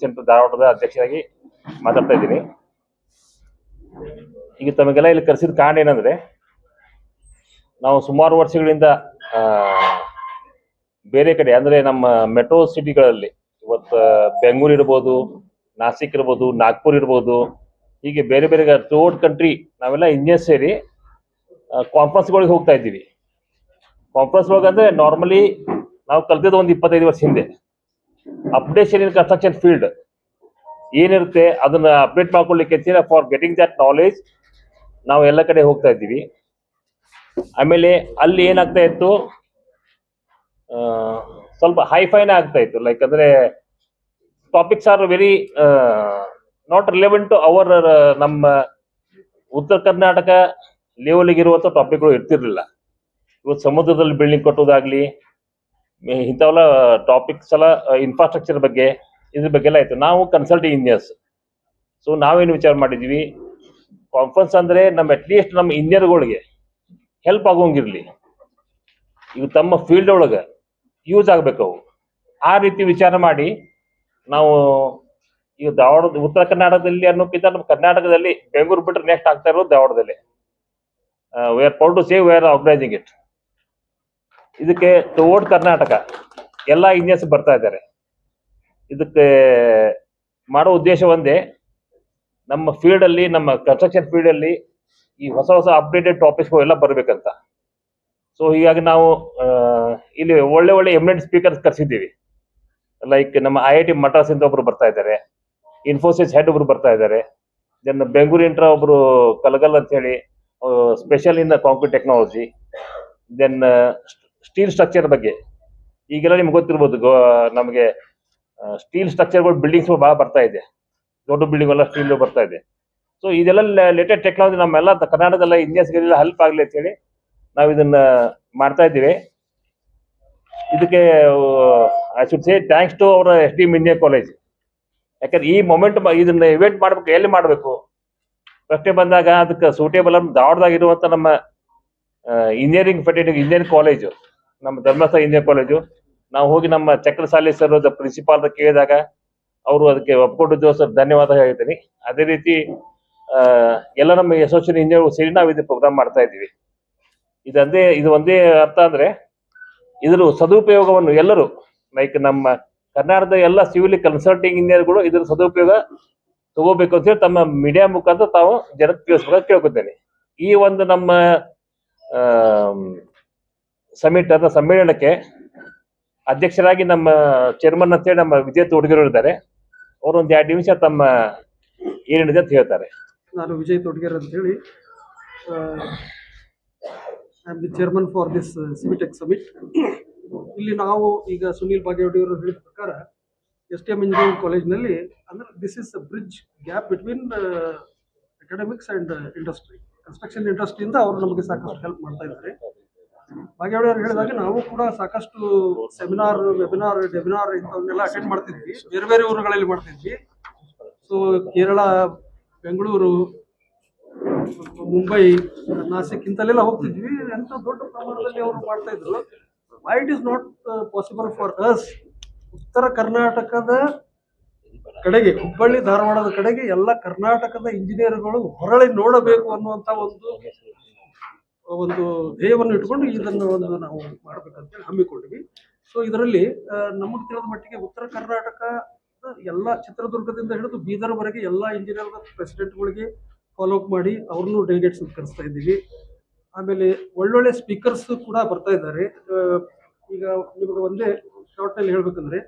Centre ಧಾರವಾಡದ ಅಧ್ಯಕ್ಷರಾಗಿ ಮಾತಾಡ್ತಾ ಇದ್ದೀನಿ. ಈಗ ತಮಗೆಲ್ಲ ಇಲ್ಲಿ ಕರೆಸಿದ ಕಾರಣ ಏನಂದ್ರೆ, ನಾವು ಸುಮಾರು ವರ್ಷಗಳಿಂದ ಬೇರೆ ಕಡೆ, ಅಂದ್ರೆ ನಮ್ಮ ಮೆಟ್ರೋ ಸಿಟಿಗಳಲ್ಲಿ, ಇವತ್ತು ಬೆಂಗಳೂರು ಇರ್ಬೋದು, ನಾಸಿಕ್ ಇರ್ಬೋದು, ನಾಗ್ಪುರ್ ಇರ್ಬೋದು, ಹೀಗೆ ಬೇರೆ ಬೇರೆ ಥರ್ಡ್ ಕಂಟ್ರಿ ನಾವೆಲ್ಲ ಇಂಜಿನಿಯರ್ಸ್ ಸೇರಿ ಕಾನ್ಫರೆನ್ಸ್ಗಳಿಗೆ ಹೋಗ್ತಾ ಇದ್ದೀವಿ. ಕಾನ್ಫರೆನ್ಸ್ ಒಳಗೆ ಅಂದ್ರೆ ನಾರ್ಮಲಿ ನಾವು ಕಲ್ತಿದ್ದು ಒಂದು ಇಪ್ಪತ್ತೈದು ವರ್ಷ ಹಿಂದೆ. ಅಪ್ಡೇಷನ್ ಇನ್ ಕನ್ಸ್ಟ್ರಕ್ಷನ್ ಫೀಲ್ಡ್ ಏನಿರುತ್ತೆ, ಅದನ್ನ ಅಪ್ಡೇಟ್ ಮಾಡ್ಕೊಳ್ಳಿಕ್ಕೆ ಫಾರ್ ಗೆಟಿಂಗ್ ದಟ್ ನಾಲೆಜ್ ನಾವು ಎಲ್ಲ ಕಡೆ ಹೋಗ್ತಾ ಇದ್ದೀವಿ. ಆಮೇಲೆ ಅಲ್ಲಿ ಏನಾಗ್ತಾ ಇತ್ತು? ಸ್ವಲ್ಪ ಸ್ವಲ್ಪ ಹೈಫೈನ ಆಗ್ತಾ ಇತ್ತು. ಲೈಕ್ ಅಂದ್ರೆ topics are very not relevant to our ನಮ್ಮ ಉತ್ತರ ಕರ್ನಾಟಕ ಲೆವೆಲ್ಗೆ ಇರುವಂಥ ಟಾಪಿಕ್ಗಳು ಇರ್ತಿರ್ಲಿಲ್ಲ. ಇವತ್ತು ಸಮುದ್ರದಲ್ಲಿ ಬಿಲ್ಡಿಂಗ್ ಕಟ್ಟೋದಾಗ್ಲಿ ಇಂಥವೆಲ್ಲ ಟಾಪಿಕ್ಸ್ ಎಲ್ಲ ಇನ್ಫ್ರಾಸ್ಟ್ರಕ್ಚರ್ ಬಗ್ಗೆ, ಇದ್ರ ಬಗ್ಗೆ ಎಲ್ಲ ಆಯ್ತು. ನಾವು ಕನ್ಸಲ್ಟಿಂಗ್ ಇಂಜಿನಿಯರ್ಸ್ ಸೊ ನಾವೇನು ವಿಚಾರ ಮಾಡಿದ್ವಿ? ಕಾನ್ಫರೆನ್ಸ್ ಅಂದರೆ ನಮ್ಮ ಅಟ್ಲೀಸ್ಟ್ ನಮ್ಮ ಇಂಜಿನಿಯರ್ಗಳಿಗೆ ಹೆಲ್ಪ್ ಆಗೋಂಗಿರಲಿ. ಇವು ತಮ್ಮ ಫೀಲ್ಡ್ ಒಳಗೆ ಯೂಸ್ ಆಗ್ಬೇಕು ಅವು. ಆ ರೀತಿ ವಿಚಾರ ಮಾಡಿ ನಾವು ಈಗ ಧಾರವಾಡ, ಉತ್ತರ ಕರ್ನಾಟಕದಲ್ಲಿ ಅನ್ನೋಕ್ಕಿಂತ ನಮ್ಮ ಕರ್ನಾಟಕದಲ್ಲಿ ಬೆಂಗಳೂರು ಬಿಟ್ಟರೆ ನೆಕ್ಸ್ಟ್ ಆಗ್ತಾ ಇರೋದು ಧಾರವಾಡದಲ್ಲಿ. We are proud to say we are organising it ಇದಕ್ಕೆ ತೋಡ್ ಕರ್ನಾಟಕ, ಎಲ್ಲ ಇಂಜಿನಿಯರ್ಸ್ ಬರ್ತಾ ಇದ್ದಾರೆ. ಇದಕ್ಕೆ ಮಾಡೋ ಉದ್ದೇಶ ಒಂದೇ, ನಮ್ಮ ಫೀಲ್ಡ್ ಅಲ್ಲಿ, ನಮ್ಮ ಕನ್ಸ್ಟ್ರಕ್ಷನ್ ಫೀಲ್ಡ್ ಅಲ್ಲಿ ಈ ಹೊಸ ಹೊಸ ಅಪ್ಡೇಟೆಡ್ ಟಾಪಿಕ್ಸ್ ಎಲ್ಲ ಬರ್ಬೇಕಂತ. ಸೊ ಹೀಗಾಗಿ ನಾವು ಇಲ್ಲಿ ಒಳ್ಳೆ ಒಳ್ಳೆ ಎಮಿನೆಂಟ್ ಸ್ಪೀಕರ್ಸ್ ಕರ್ಸಿದ್ದೀವಿ. ಲೈಕ್ ನಮ್ಮ ಐ ಐ ಟಿ ಮಟ್ರಾಸ್ ಇಂದ ಒಬ್ರು ಬರ್ತಾ ಇದ್ದಾರೆ ಇನ್ಫೋಸಿಸ್ ಹೆಡ್ ಒಬ್ರು ಬರ್ತಾ ಇದ್ದಾರೆ ದೆನ್ ಬೆಂಗಳೂರು ಇಂಟ್ರ ಒಬ್ರು ಕಲಗಲ್ ಅಂತ ಹೇಳಿ special in concrete technology then steel structure ಬಗ್ಗೆ. ಈಗೆಲ್ಲ ನಿಮ್ಗೆ ಗೊತ್ತಿರ್ಬೋದು, ಗೋ, ನಮಗೆ ಸ್ಟೀಲ್ ಸ್ಟ್ರಕ್ಚರ್ಗಳು ಬಿಲ್ಡಿಂಗ್ಸ್ ಭಾಳ ಬರ್ತಾ ಇದೆ. ದೊಡ್ಡ ಬಿಲ್ಡಿಂಗ್ ಎಲ್ಲ ಸ್ಟೀಲ್ ಬರ್ತಾ ಇದೆ. ಸೊ ಇದೆಲ್ಲ ಲೇಟೆಸ್ಟ್ ಟೆಕ್ನಾಲಜಿ ನಮ್ಮೆಲ್ಲ ಕರ್ನಾಟಕದಲ್ಲ ಇಂಜಿನಿಯರ್ಸ್ಗೆಲ್ಲ ಹೆಲ್ಪ್ ಆಗಲಿ ಅಂತ ಹೇಳಿ ನಾವು ಇದನ್ನ ಮಾಡ್ತಾ ಇದ್ದೀವಿ. ಇದಕ್ಕೆ I should say thanks to our S D engineer college ಯಾಕಂದ್ರೆ ಈ ಮೊಮೆಂಟ್ ಇದನ್ನ ಇವೆಂಟ್ ಮಾಡ್ಬೇಕು, ಎಲ್ಲಿ ಮಾಡಬೇಕು? ಪ್ರಶ್ನೆ ಬಂದಾಗ ಅದಕ್ಕೆ ಸೂಟೇಬಲ್ ಧಾರವಾಡದಾಗಿರುವಂಥ ನಮ್ಮ ಇಂಜಿನಿಯರಿಂಗ್ ಫೆಟಿಟಿ ಇಂಜಿನಿಯರಿಂಗ್ ಕಾಲೇಜು ನಮ್ಮ ಧರ್ಮಸ್ಥಳ ಇಂಜಿನಿಯರ್ ಕಾಲೇಜು. ನಾವು ಹೋಗಿ ನಮ್ಮ ಚಕ್ರ ಸಾಲಿ ಸರ್ ಪ್ರಿನ್ಸಿಪಾಲ್ ಕೇಳಿದಾಗ ಅವರು ಅದಕ್ಕೆ ಒಪ್ಕೊಂಡಿದ್ದು ಸರ್, ಧನ್ಯವಾದ ಹೇಳ್ತೀನಿ. ಅದೇ ರೀತಿ ಎಲ್ಲ ನಮ್ಮ ಅಸೋಸಿಯೇಷನ್ ಇಂಜಿನಿಯರ್ ಸೇರಿ ನಾವು ಇದು ಪ್ರೋಗ್ರಾಮ್ ಮಾಡ್ತಾ ಇದ್ದೀವಿ. ಇದಂದೇ, ಇದು ಒಂದೇ ಅರ್ಥ ಅಂದ್ರೆ ಇದರ ಸದುಪಯೋಗವನ್ನು ಎಲ್ಲರೂ ಲೈಕ್ ನಮ್ಮ ಕರ್ನಾಟಕದ ಎಲ್ಲ ಸಿವಿಲ್ ಕನ್ಸಲ್ಟಿಂಗ್ ಇಂಜಿನಿಯರ್ಗಳು ಇದರ ಸದುಪಯೋಗ ತಗೋಬೇಕು ಅಂತ ಹೇಳಿ ತಮ್ಮ ಮೀಡಿಯಾ ಮುಖಾಂತರ ತಾವು ಜನಕ್ಕೆ ತಿಳಿಸ್ಬೇಕು ಕೇಳ್ಕೊತೇನೆ. ಈ ಒಂದು ನಮ್ಮ ಸಮಿಟ್ ಅಥವಾ ಸಮ್ಮೇಳನಕ್ಕೆ ಅಧ್ಯಕ್ಷರಾಗಿ ನಮ್ಮ ಚೇರ್ಮನ್ ಅಂತೇಳಿ ನಮ್ಮ ವಿಜೇತ ಹುಡುಗರು ಇದ್ದಾರೆ. ಅವರು ಒಂದು ಎರಡು ನಿಮಿಷ ತಮ್ಮ ಏನಿದೆ ಅಂತ ಹೇಳ್ತಾರೆ. ನಾನು ವಿಜಯ್ ತೊಡ್ಗೇರ್ ಅಂತೇಳಿ I am the chairman for this Simitech summit ಇಲ್ಲಿ ನಾವು ಈಗ ಸುನೀಲ್ ಬಾಗೇವಾಡಿ ಅವರು ಹೇಳಿದ ಪ್ರಕಾರ, ಎಸ್ ಟಿ ಎಂ ಇಂಜಿನಿಯರಿಂಗ್ ಕಾಲೇಜ್ನಲ್ಲಿ, ಅಂದ್ರೆ this is a bridge gap between academics and industry construction ಇಂಡಸ್ಟ್ರಿಯಿಂದ ಅವರು ನಮಗೆ ಸಾಕಷ್ಟು ಹೆಲ್ಪ್ ಮಾಡ್ತಾ ಇದ್ದಾರೆ. ಬಾಗೇವಾಡಿ ಹೇಳಿದಾಗ ನಾವು ಕೂಡ ಸಾಕಷ್ಟು ಸೆಮಿನಾರ್ ವೆಬಿನಾರ್ ಡೆಬಿನಾರ್ ಇಂಥವನ್ನೆಲ್ಲ ಅಟೆಂಡ್ ಮಾಡ್ತಿದ್ವಿ. ಬೇರೆ ಬೇರೆ ಊರುಗಳಲ್ಲಿ ಮಾಡ್ತಿದ್ವಿ. ಸೊ ಕೇರಳ, ಬೆಂಗಳೂರು, ಮುಂಬೈ ನಾಸಿಕ್ ಇಂಥಲ್ಲೆಲ್ಲ ಹೋಗ್ತಿದ್ವಿ. ಎಂತ ದೊಡ್ಡ ಪ್ರಮಾಣದಲ್ಲಿ ಅವರು ಮಾಡ್ತಾ ಇದ್ರು. Why it is not possible for us ಉತ್ತರ ಕರ್ನಾಟಕದ ಕಡೆಗೆ, ಹುಬ್ಬಳ್ಳಿ, ಧಾರವಾಡದ ಕಡೆಗೆ ಎಲ್ಲ ಕರ್ನಾಟಕದ ಇಂಜಿನಿಯರ್ಗಳು ಹೊರಳಿ ನೋಡಬೇಕು ಅನ್ನುವಂತ ಒಂದು ಒಂದು ಧ್ಯೇಯವನ್ನು ಇಟ್ಕೊಂಡು ಇದನ್ನು ಒಂದು ನಾವು ಮಾಡ್ಬೇಕಂತೇಳಿ ಹಮ್ಮಿಕೊಂಡಿವಿ. ಸೊ ಇದರಲ್ಲಿ ನಮಗೆ ತಿಳಿದ ಮಟ್ಟಿಗೆ ಉತ್ತರ ಕರ್ನಾಟಕ ಎಲ್ಲ ಚಿತ್ರದುರ್ಗದಿಂದ ಹಿಡಿದು ಬೀದರ್ವರೆಗೆ ಎಲ್ಲ ಇಂಜಿನಿಯರ್ ಪ್ರೆಸಿಡೆಂಟ್ಗಳಿಗೆ ಫಾಲೋ ಅಪ್ ಮಾಡಿ ಅವ್ರನ್ನೂ ಡೆಲಿಗೇಟ್ಸ್ ಕರೆಸ್ತಾ ಇದ್ದೀವಿ. ಆಮೇಲೆ ಒಳ್ಳೊಳ್ಳೆ ಸ್ಪೀಕರ್ಸ್ ಕೂಡ ಬರ್ತಾ ಇದ್ದಾರೆ. ಈಗ ನಿಮಗೆ ಒಂದೇ ಶಾರ್ಟ್ನಲ್ಲಿ ಹೇಳಬೇಕಂದ್ರೆ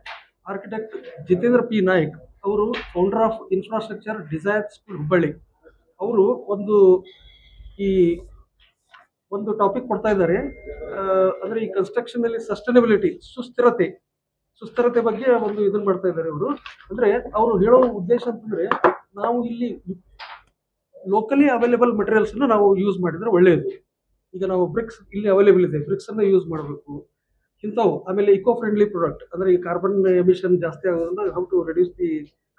ಆರ್ಕಿಟೆಕ್ಟ್ ಜಿತೇಂದ್ರ ಪಿ. ನಾಯಕ್ ಅವರು founder of infrastructure design school Hubballi. ಅವರು ಒಂದು ಈ ಒಂದು ಟಾಪಿಕ್ ಕೊಡ್ತಾ ಇದ್ದಾರೆ. ಅಂದ್ರೆ ಈ ಕನ್ಸ್ಟ್ರಕ್ಷನ್ ಅಲ್ಲಿ ಸಸ್ಟೈನಬಿಲಿಟಿ ಸುಸ್ಥಿರತೆ ಸುಸ್ಥಿರತೆ ಬಗ್ಗೆ ಒಂದು ಇದನ್ನ ಮಾಡ್ತಾ ಇದ್ದಾರೆ ಅವರು ಅಂದ್ರೆ ಅವರು ಹೇಳೋ ಉದ್ದೇಶ ಅಂತಂದ್ರೆ ನಾವು ಇಲ್ಲಿ ಲೋಕಲಿ ಅವೈಲೇಬಲ್ ಮಟೀರಿಯಲ್ಸ್ ನಾವು ಯೂಸ್ ಮಾಡಿದ್ರೆ ಒಳ್ಳೆಯದು ಈಗ ನಾವು ಬ್ರಿಕ್ಸ್ ಇಲ್ಲಿ ಅವೈಲೇಬಲ್ ಇದೆ ಬ್ರಿಕ್ಸ್ ಅನ್ನ ಯೂಸ್ ಮಾಡಬೇಕು. ಇಂಥವು, ಆಮೇಲೆ ಇಕೋ ಫ್ರೆಂಡ್ಲಿ ಪ್ರಾಡಕ್ಟ್ ಅಂದ್ರೆ ಈ ಕಾರ್ಬನ್ ಎಮಿಷನ್ ಜಾಸ್ತಿ ಆಗೋದ್ರಿಂದ how to reduce the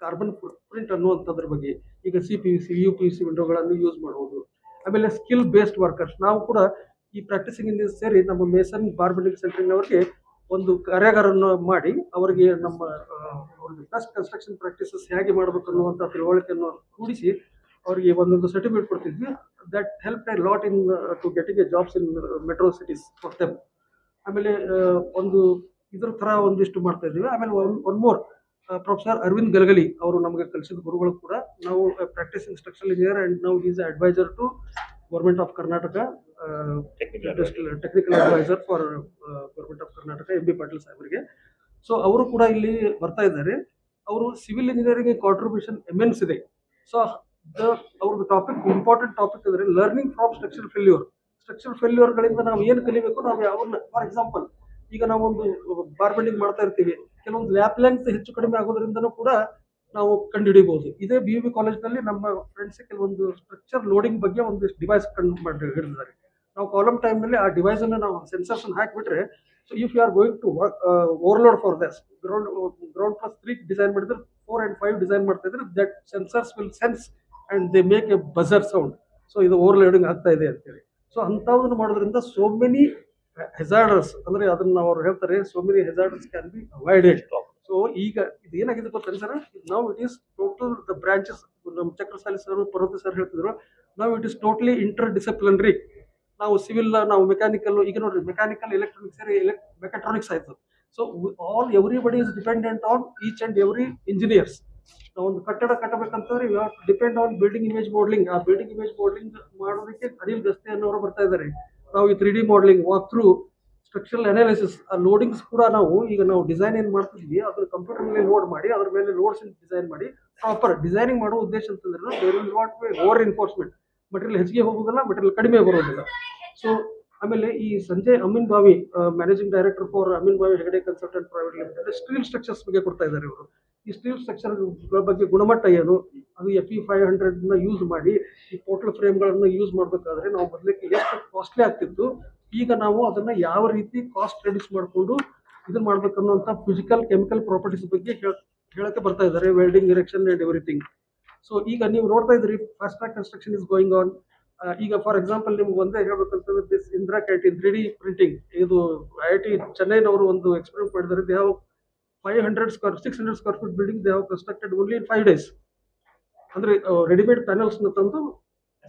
carbon print ಅನ್ನುವಂಥದ್ರ ಬಗ್ಗೆ. ಈಗ C P C U P C ವಿಂಡೋಗಳನ್ನು use ಮಾಡ್ಬೋದು. ಆಮೇಲೆ ಸ್ಕಿಲ್ ಬೇಸ್ಡ್ ವರ್ಕರ್ಸ್ ನಾವು ಕೂಡ ಈ ಪ್ರಾಕ್ಟೀಸಿಂಗ್ ಇಂಜಿನಿಯರ್ ಸೇರಿ ನಮ್ಮ ಮೇಸನ್ ಬಾರ್ ಸೆಂಟರ್ ಸೆಂಟ್ರಿಂಗ್ ಅವರಿಗೆ ಒಂದು ಕಾರ್ಯಾಗಾರವನ್ನು ಮಾಡಿ ಅವರಿಗೆ ನಮ್ಮ ಅವ್ರಿಗೆ ಬೆಸ್ಟ್ ಕನ್ಸ್ಟ್ರಕ್ಷನ್ ಪ್ರಾಕ್ಟೀಸಸ್ ಹೇಗೆ ಮಾಡಬೇಕು ಅನ್ನುವಂಥ ತಿಳುವಳಿಕೆಯನ್ನು ಕೂಡಿಸಿ ಅವರಿಗೆ ಒಂದೊಂದು ಸರ್ಟಿಫಿಕೇಟ್ ಕೊಡ್ತಿದ್ವಿ. That help a lot in to getting a jobs in metro cities ಕೊಡ್ತೇವೆ ಆಮೇಲೆ ಒಂದು ಇದ್ರ ಥರ ಒಂದಿಷ್ಟು ಮಾಡ್ತಾ ಇದ್ದೀವಿ ಆಮೇಲೆ one one more professor Aravind Galagali ಅವರು ನಮಗೆ ಕಲಿಸಿದ ಗುರುಗಳು ಕೂಡ ನಾವು ಪ್ರಾಕ್ಟೀಸ್ ಇನ್ಸ್ಟ್ರಕ್ಷನ್ ಇಂಜಿನಿಯರ್ ಅಂಡ್ ನಾವು is advisor to government of Karnataka technical technical advisor for government of Karnataka M B Patil ಸಾಹೇಬರಿಗೆ. ಸೊ ಅವರು ಕೂಡ ಇಲ್ಲಿ ಬರ್ತಾ ಇದ್ದಾರೆ. ಅವರು ಸಿವಿಲ್ ಇಂಜಿನಿಯರಿಂಗ್ ಕಾಂಟ್ರಿಬ್ಯೂಷನ್ ಎಮೆನ್ಸ್ ಇದೆ. ಸೊ ದ ಅವ್ರದ್ದು ಟಾಪಿಕ್ ಇಂಪಾರ್ಟೆಂಟ್ ಟಾಪಿಕ್ ಅಂದ್ರೆ learning from structure failure structure ಫೇಲ್ಯೂರ್ಗಳಿಂದ ನಾವು ಏನು ಕಲಿಬೇಕು ನಾವು ಯಾವನ್ನ ಫಾರ್ ಎಕ್ಸಾಂಪಲ್ ಈಗ ನಾವೊಂದು ಬಾರ್ಬೆಂಡಿಂಗ್ ಮಾಡ್ತಾ ಇರ್ತೀವಿ. ಕೆಲವೊಂದು ಲ್ಯಾಪ್ ಲೆಂತ್ ಹೆಚ್ಚು ಕಡಿಮೆ ಆಗೋದ್ರಿಂದನೂ ಕೂಡ ನಾವು ಕಂಡುಹಿಡಿಬಹುದು ಇದೇ ಬಿ ಬಿ ಕಾಲೇಜ್ನಲ್ಲಿ ನಮ್ಮ ಫ್ರೆಂಡ್ಸ್ ಕೆಲವೊಂದು ಸ್ಟ್ರಕ್ಚರ್ ಲೋಡಿಂಗ್ ಬಗ್ಗೆ ಒಂದಿಷ್ಟು ಡಿವೈಸ್ ಕಂಡು ಹಿಡಿದಿದ್ದಾರೆ. ನಾವು ಕಾಲಮ್ ಟೈಮ್ನಲ್ಲಿ ಆ ಡಿವೈಸ್ ಅನ್ನು ನಾವು ಸೆನ್ಸರ್ಸ್ ಹಾಕಿಬಿಟ್ರೆ so if you are going to overload for this ground ground plus three design ಮಾಡಿದ್ರೆ ಫೋರ್ ಅಂಡ್ ಫೈವ್ ಡಿಸೈನ್ ಮಾಡ್ತಾ ಇದ್ರೆ that sensors will sense and they make a buzzer sound so ಇದು overloading ಆಗ್ತಾ ಇದೆ ಅಂತೇಳಿ. So ಅಂಥದನ್ನು ಮಾಡೋದ್ರಿಂದ so many ಹೆಜಾರ್ಡರ್ಸ್ ಅಂದ್ರೆ ಅದನ್ನ ಅವ್ರು ಹೇಳ್ತಾರೆ so many hazards can be avoided so ಈಗ ಇದು ಏನಾಗಿದೆ ಗೊತ್ತಾ ಸರ್? ನಾವು it is total the branches ನಮ್ಮ ಚಕ್ರಸಾಲಿ ಸರ್ ಪರ್ವತ ಸರ್ ಹೇಳ್ತಿದ್ರು ನಾವು it is totally interdisciplinary ನಾವು ಸಿವಿಲ್ ನಾವು ಮೆಕ್ಯಾನಿಕಲ್ ಈಗ ನೋಡ್ರಿ ಮೆಕ್ಯಾನಿಕಲ್ ಎಲೆಕ್ಟ್ರಾನಿಕ್ಸ್ ಮೆಕಾಟ್ರಾನಿಕ್ಸ್ ಆಯ್ತು. So all everybody is dependent on each and every engineers ನಾವು ಒಂದು ಕಟ್ಟಡ ಕಟ್ಟಬೇಕಂತಂದ್ರೆ depend on building image modelling ಆ ಬಿಲ್ಡಿಂಗ್ ಇಮೇಜ್ ಮಾಡಲಿಂಗ್ ಮಾಡೋದಕ್ಕೆ ಅನಿಲ್ ಗಸ್ತೆ ಅನ್ನೋರು ಬರ್ತಾ ಇದ್ದಾರೆ. ನಾವು ಈ three D modelling walk through structural analysis ಆ ಲೋಡಿಂಗ್ಸ್ ಕೂಡ ನಾವು ಈಗ ನಾವು ಡಿಸೈನ್ ಏನು ಮಾಡ್ತಿದ್ವಿ ಅದನ್ನ ಕಂಪ್ಯೂಟರ್ ಮೇಲೆ ಲೋಡ್ ಮಾಡಿ, ಅದ್ರ ಮೇಲೆ ಲೋಡ್ಸ್ ಡಿಸೈನ್ ಮಾಡಿ ಪ್ರಾಪರ್ ಡಿಸೈನಿಂಗ್ ಮಾಡೋ ಉದ್ದೇಶ ಅಂತಂದ್ರೆ there will not be over enforcement material ಹೆಚ್ಚಿಗೆ ಹೋಗೋದಿಲ್ಲ ಮೆಟೀರಿಯಲ್ ಕಡಿಮೆ ಬರೋದಿಲ್ಲ ಸೊ ಆಮೇಲೆ ಈ ಸಂಜಯ್ ಅಮಿನ್ ಬಾವಿ managing director for Amin Bavi Hegde consultant private limited steel structures ಬಗ್ಗೆ ಕೊಡ್ತಾ ಇದ್ದಾರೆ ಇವರು. ಈ ಸ್ಟೀಲ್ ಸ್ಟ್ರಕ್ಚರ್ ಬಗ್ಗೆ ಗುಣಮಟ್ಟ ಏನು? ಅದು ಎಫ್ ಇ ಫೈವ್ ಹಂಡ್ರೆಡ್ನ ಯೂಸ್ ಮಾಡಿ, ಈ ಪೋರ್ಟಲ್ ಫ್ರೇಮ್ಗಳನ್ನು ಯೂಸ್ ಮಾಡಬೇಕಾದ್ರೆ ನಾವು ಮೊದಲಿಗೆ ಎಷ್ಟು ಕಾಸ್ಟ್ಲಿ ಆಗ್ತಿತ್ತು? ಈಗ ನಾವು ಅದನ್ನ ಯಾವ ರೀತಿ ಕಾಸ್ಟ್ ರೆಡ್ಯೂಸ್ ಮಾಡಿಕೊಂಡು ಮಾಡ್ಬೇಕು ಮಾಡ್ಬೇಕನ್ನುವಂಥ ಫಿಸಿಕಲ್ ಕೆಮಿಕಲ್ ಪ್ರಾಪರ್ಟೀಸ್ ಬಗ್ಗೆ ಹೇಳ್- ಹೇಳಕ್ಕೆ ಬರ್ತಾ ಇದ್ದಾರೆ welding erection and everything so ಈಗ ನೀವು ನೋಡ್ತಾ ಇದ್ರಿ fast track construction is going on ಈಗ ಫಾರ್ ಎಕ್ಸಾಂಪಲ್ ನಿಮ್ಗೆ ಒಂದೇ ಹೇಳ್ಬೇಕಂತಂದ್ರೆ this Indira canteen three D printing ಇದು ಐ ಐ ಟಿ ಚೆನ್ನೈನವರು ಒಂದು ಎಕ್ಸ್ಪೆರಿಮೆಂಟ್ ಮಾಡಿದ್ದಾರೆ. They have five hundred square six hundred square feet building they have constructed only in five days ಅಂದ್ರೆ readymade ಪ್ಯಾನಲ್ಸ್ನ ತಂದು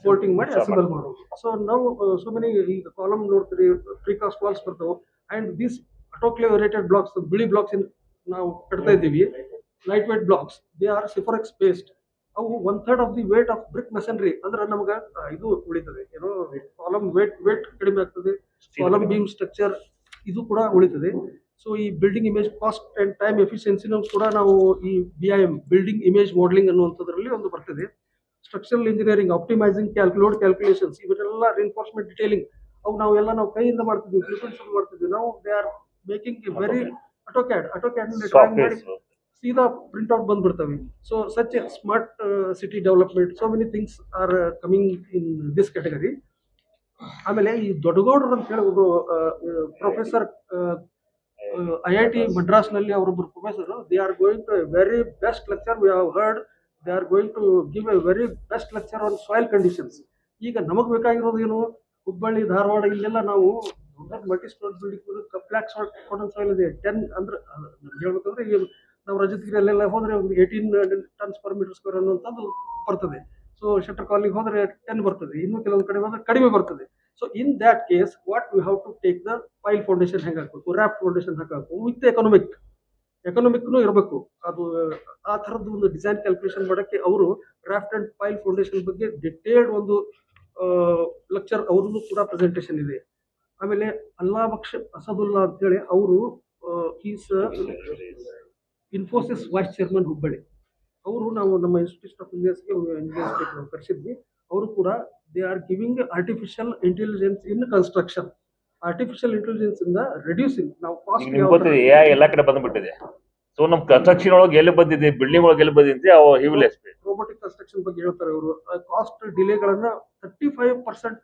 ಫೋಲ್ಟಿಂಗ್ ಮಾಡಿ ಅಸೆಂಬಲ್ ಮಾಡೋದು. ಸೊ ನಾವು ಸೊ ಮೆನಿ ಈಗ ಕಾಲಮ್ ನೋಡ್ತೀರಿ ಪ್ರಿಕಾಸ್ಟ್ ವಾಲ್ಸ್ ಬರ್ತಾವೆ. And these autoclave aerated blocks ಬಿಳಿ ಬ್ಲಾಕ್ಸ್ ನಾವು ಕಟ್ತಾ ಇದ್ದೀವಿ. Light weight blocks they are Siporex based ಅವು one third of the weight of brick masonry ಅಂದ್ರೆ ನಮ್ಗೆ ಇದು ಉಳಿತದೆ. ಏನೋ ಕಾಲಮ್ ವೇಟ್ ವೇಟ್ ಕಡಿಮೆ ಆಗ್ತದೆ. ಕಾಲಮ್ ಬೀಮ್ ಸ್ಟ್ರಕ್ಚರ್ ಇದು ಕೂಡ ಉಳಿತದೆ. ಸೊ ಈ building image cost and time ಎಫಿಷಿಯನ್ಸಿನೂ ಕೂಡ ನಾವು ಈ B I M building image modelling ಅನ್ನುವಂಥದ್ರಲ್ಲಿ ಒಂದು ಬರ್ತದೆ. Structural engineering optimising calculate calculations ಇವನ್ನೆಲ್ಲ ರಿನ್ಫೋರ್ಸ್ಮೆಂಟ್ ಡಿಟೇಲಿಂಗ್ ಅವು ನಾವೆಲ್ಲ ನಾವು ಕೈಯಿಂದ ಮಾಡ್ತಿದ್ವಿ ಪ್ರಿಪೇರ್ಸ್ ಮಾಡ್ತಿದ್ವಿ. ನಾವು they are making very AutoCAD AutoCAD drawing ಮಾಡಿ ಸಾಫ್ಟ್ವೇರ್ಸ್ ಸೀದಾ print out ಬಂದ್ಬಿಡ್ತವೆ so such a smart city development so many things are coming in this category ಆಮೇಲೆ ಈ ದೊಡ್ಡಗೌಡರು ಅಂತ ಹೇಳಿ ಒಬ್ರು ಪ್ರೊಫೆಸರ್ ಐ ಐ ಟಿ ಮಡ್ರಾಸ್ನಲ್ಲಿ ಅವರೊಬ್ಬರು professor they are going to very best lecture we have heard they are going to give a very best lecture on soil conditions ಈಗ ನಮಗೆ ಬೇಕಾಗಿರೋದು ಏನು? ಹುಬ್ಬಳ್ಳಿ, ಧಾರವಾಡ ಇಲ್ಲೆಲ್ಲ ನಾವು multi store building flat cotton soil ಇದೆ. Ten ಅಂದ್ರೆ ನಮ್ಗೆ ಹೇಳ್ಬೇಕಂದ್ರೆ ಈಗ ನಾವು ರಜತಗಿರಿಯಲ್ಲೆಲ್ಲ ಹೋದ್ರೆ ಒಂದು eighteen tons per metre square ಅನ್ನುವಂಥದ್ದು ಬರ್ತದೆ. ಸೊ ಶಟರ್ ಕಾಲಿಗೆ ಹೋದರೆ ಟೆನ್ ಬರ್ತದೆ. ಇನ್ನು ಕೆಲವೊಂದು ಕಡೆ ಹೋದ್ರೆ ಕಡಿಮೆ ಬರ್ತದೆ. So in that case what we have to take the pile foundation ಹೆಂಗೆ ಹಾಕಬೇಕು ರ್ಯಾಪ್ ಫೌಂಡೇಶನ್ ಹಾಕಬೇಕು ವಿತ್ ಎಕನಾಮಿಕ್ ಎಕನಾಮಿಕ್ನು ಇರಬೇಕು. ಅದು, ಆ ಥರದ್ದು ಒಂದು ಡಿಸೈನ್ ಕ್ಯಾಲ್ಕುಲೇಷನ್ ಮಾಡೋಕ್ಕೆ ಅವರು ರಾಫ್ಟ್ ಆ್ಯಂಡ್ ಫೈಲ್ ಫೌಂಡೇಶನ್ ಬಗ್ಗೆ ಡಿಟೇಲ್ಡ್ ಒಂದು ಲೆಕ್ಚರ್ ಅವ್ರದ್ದು ಕೂಡ ಪ್ರೆಸೆಂಟೇಷನ್ ಇದೆ. ಆಮೇಲೆ ಅಲ್ಲಾ ಬಕ್ಷ ಅಸದುಲ್ಲಾ ಅಂತೇಳಿ ಅವರು is Infosys vice chairman Hubballi. ಅವರು ನಾವು ನಮ್ಮ ಇನ್ಸ್ಟಿಟ್ಯೂಷನ್ ಆಫ್ ಇಂಜಿನಿಯರ್ಸ್ಗೆ ನಾವು ಕರೆಸಿದ್ವಿ. ಅವರು ಕೂಡ they are giving artificial intelligence in construction artificial intelligence ಇಂದ ರೆಡ್ಯೂಸಿಂಗ್ ನಾವು ಕಾಸ್ಟ್ ನಿಮ್ಗೆ ಗೊತ್ತಿದೆ ಎ ಎಲ್ಲಾ ಕಡೆ ಬಂದ್ಬಿಟ್ಟಿದೆ. ಸೊ ನಮ್ ಕನ್ಸ್ಟ್ರಕ್ಷನ್ ಒಳಗೆ ಎಲ್ಲಿ ಬಂದಿದೆ ಬಿಲ್ಡಿಂಗ್ ಒಳಗೆ ಎಲ್ಲಿ ಬಂದಿದೆ ಅವು he will explain robotic construction ಬಗ್ಗೆ ಹೇಳ್ತಾರೆ ಅವರು ಕಾಸ್ಟ್ ಡಿಲೇಗಳನ್ನ ತರ್ಟಿ ಫೈವ್ ಪರ್ಸೆಂಟ್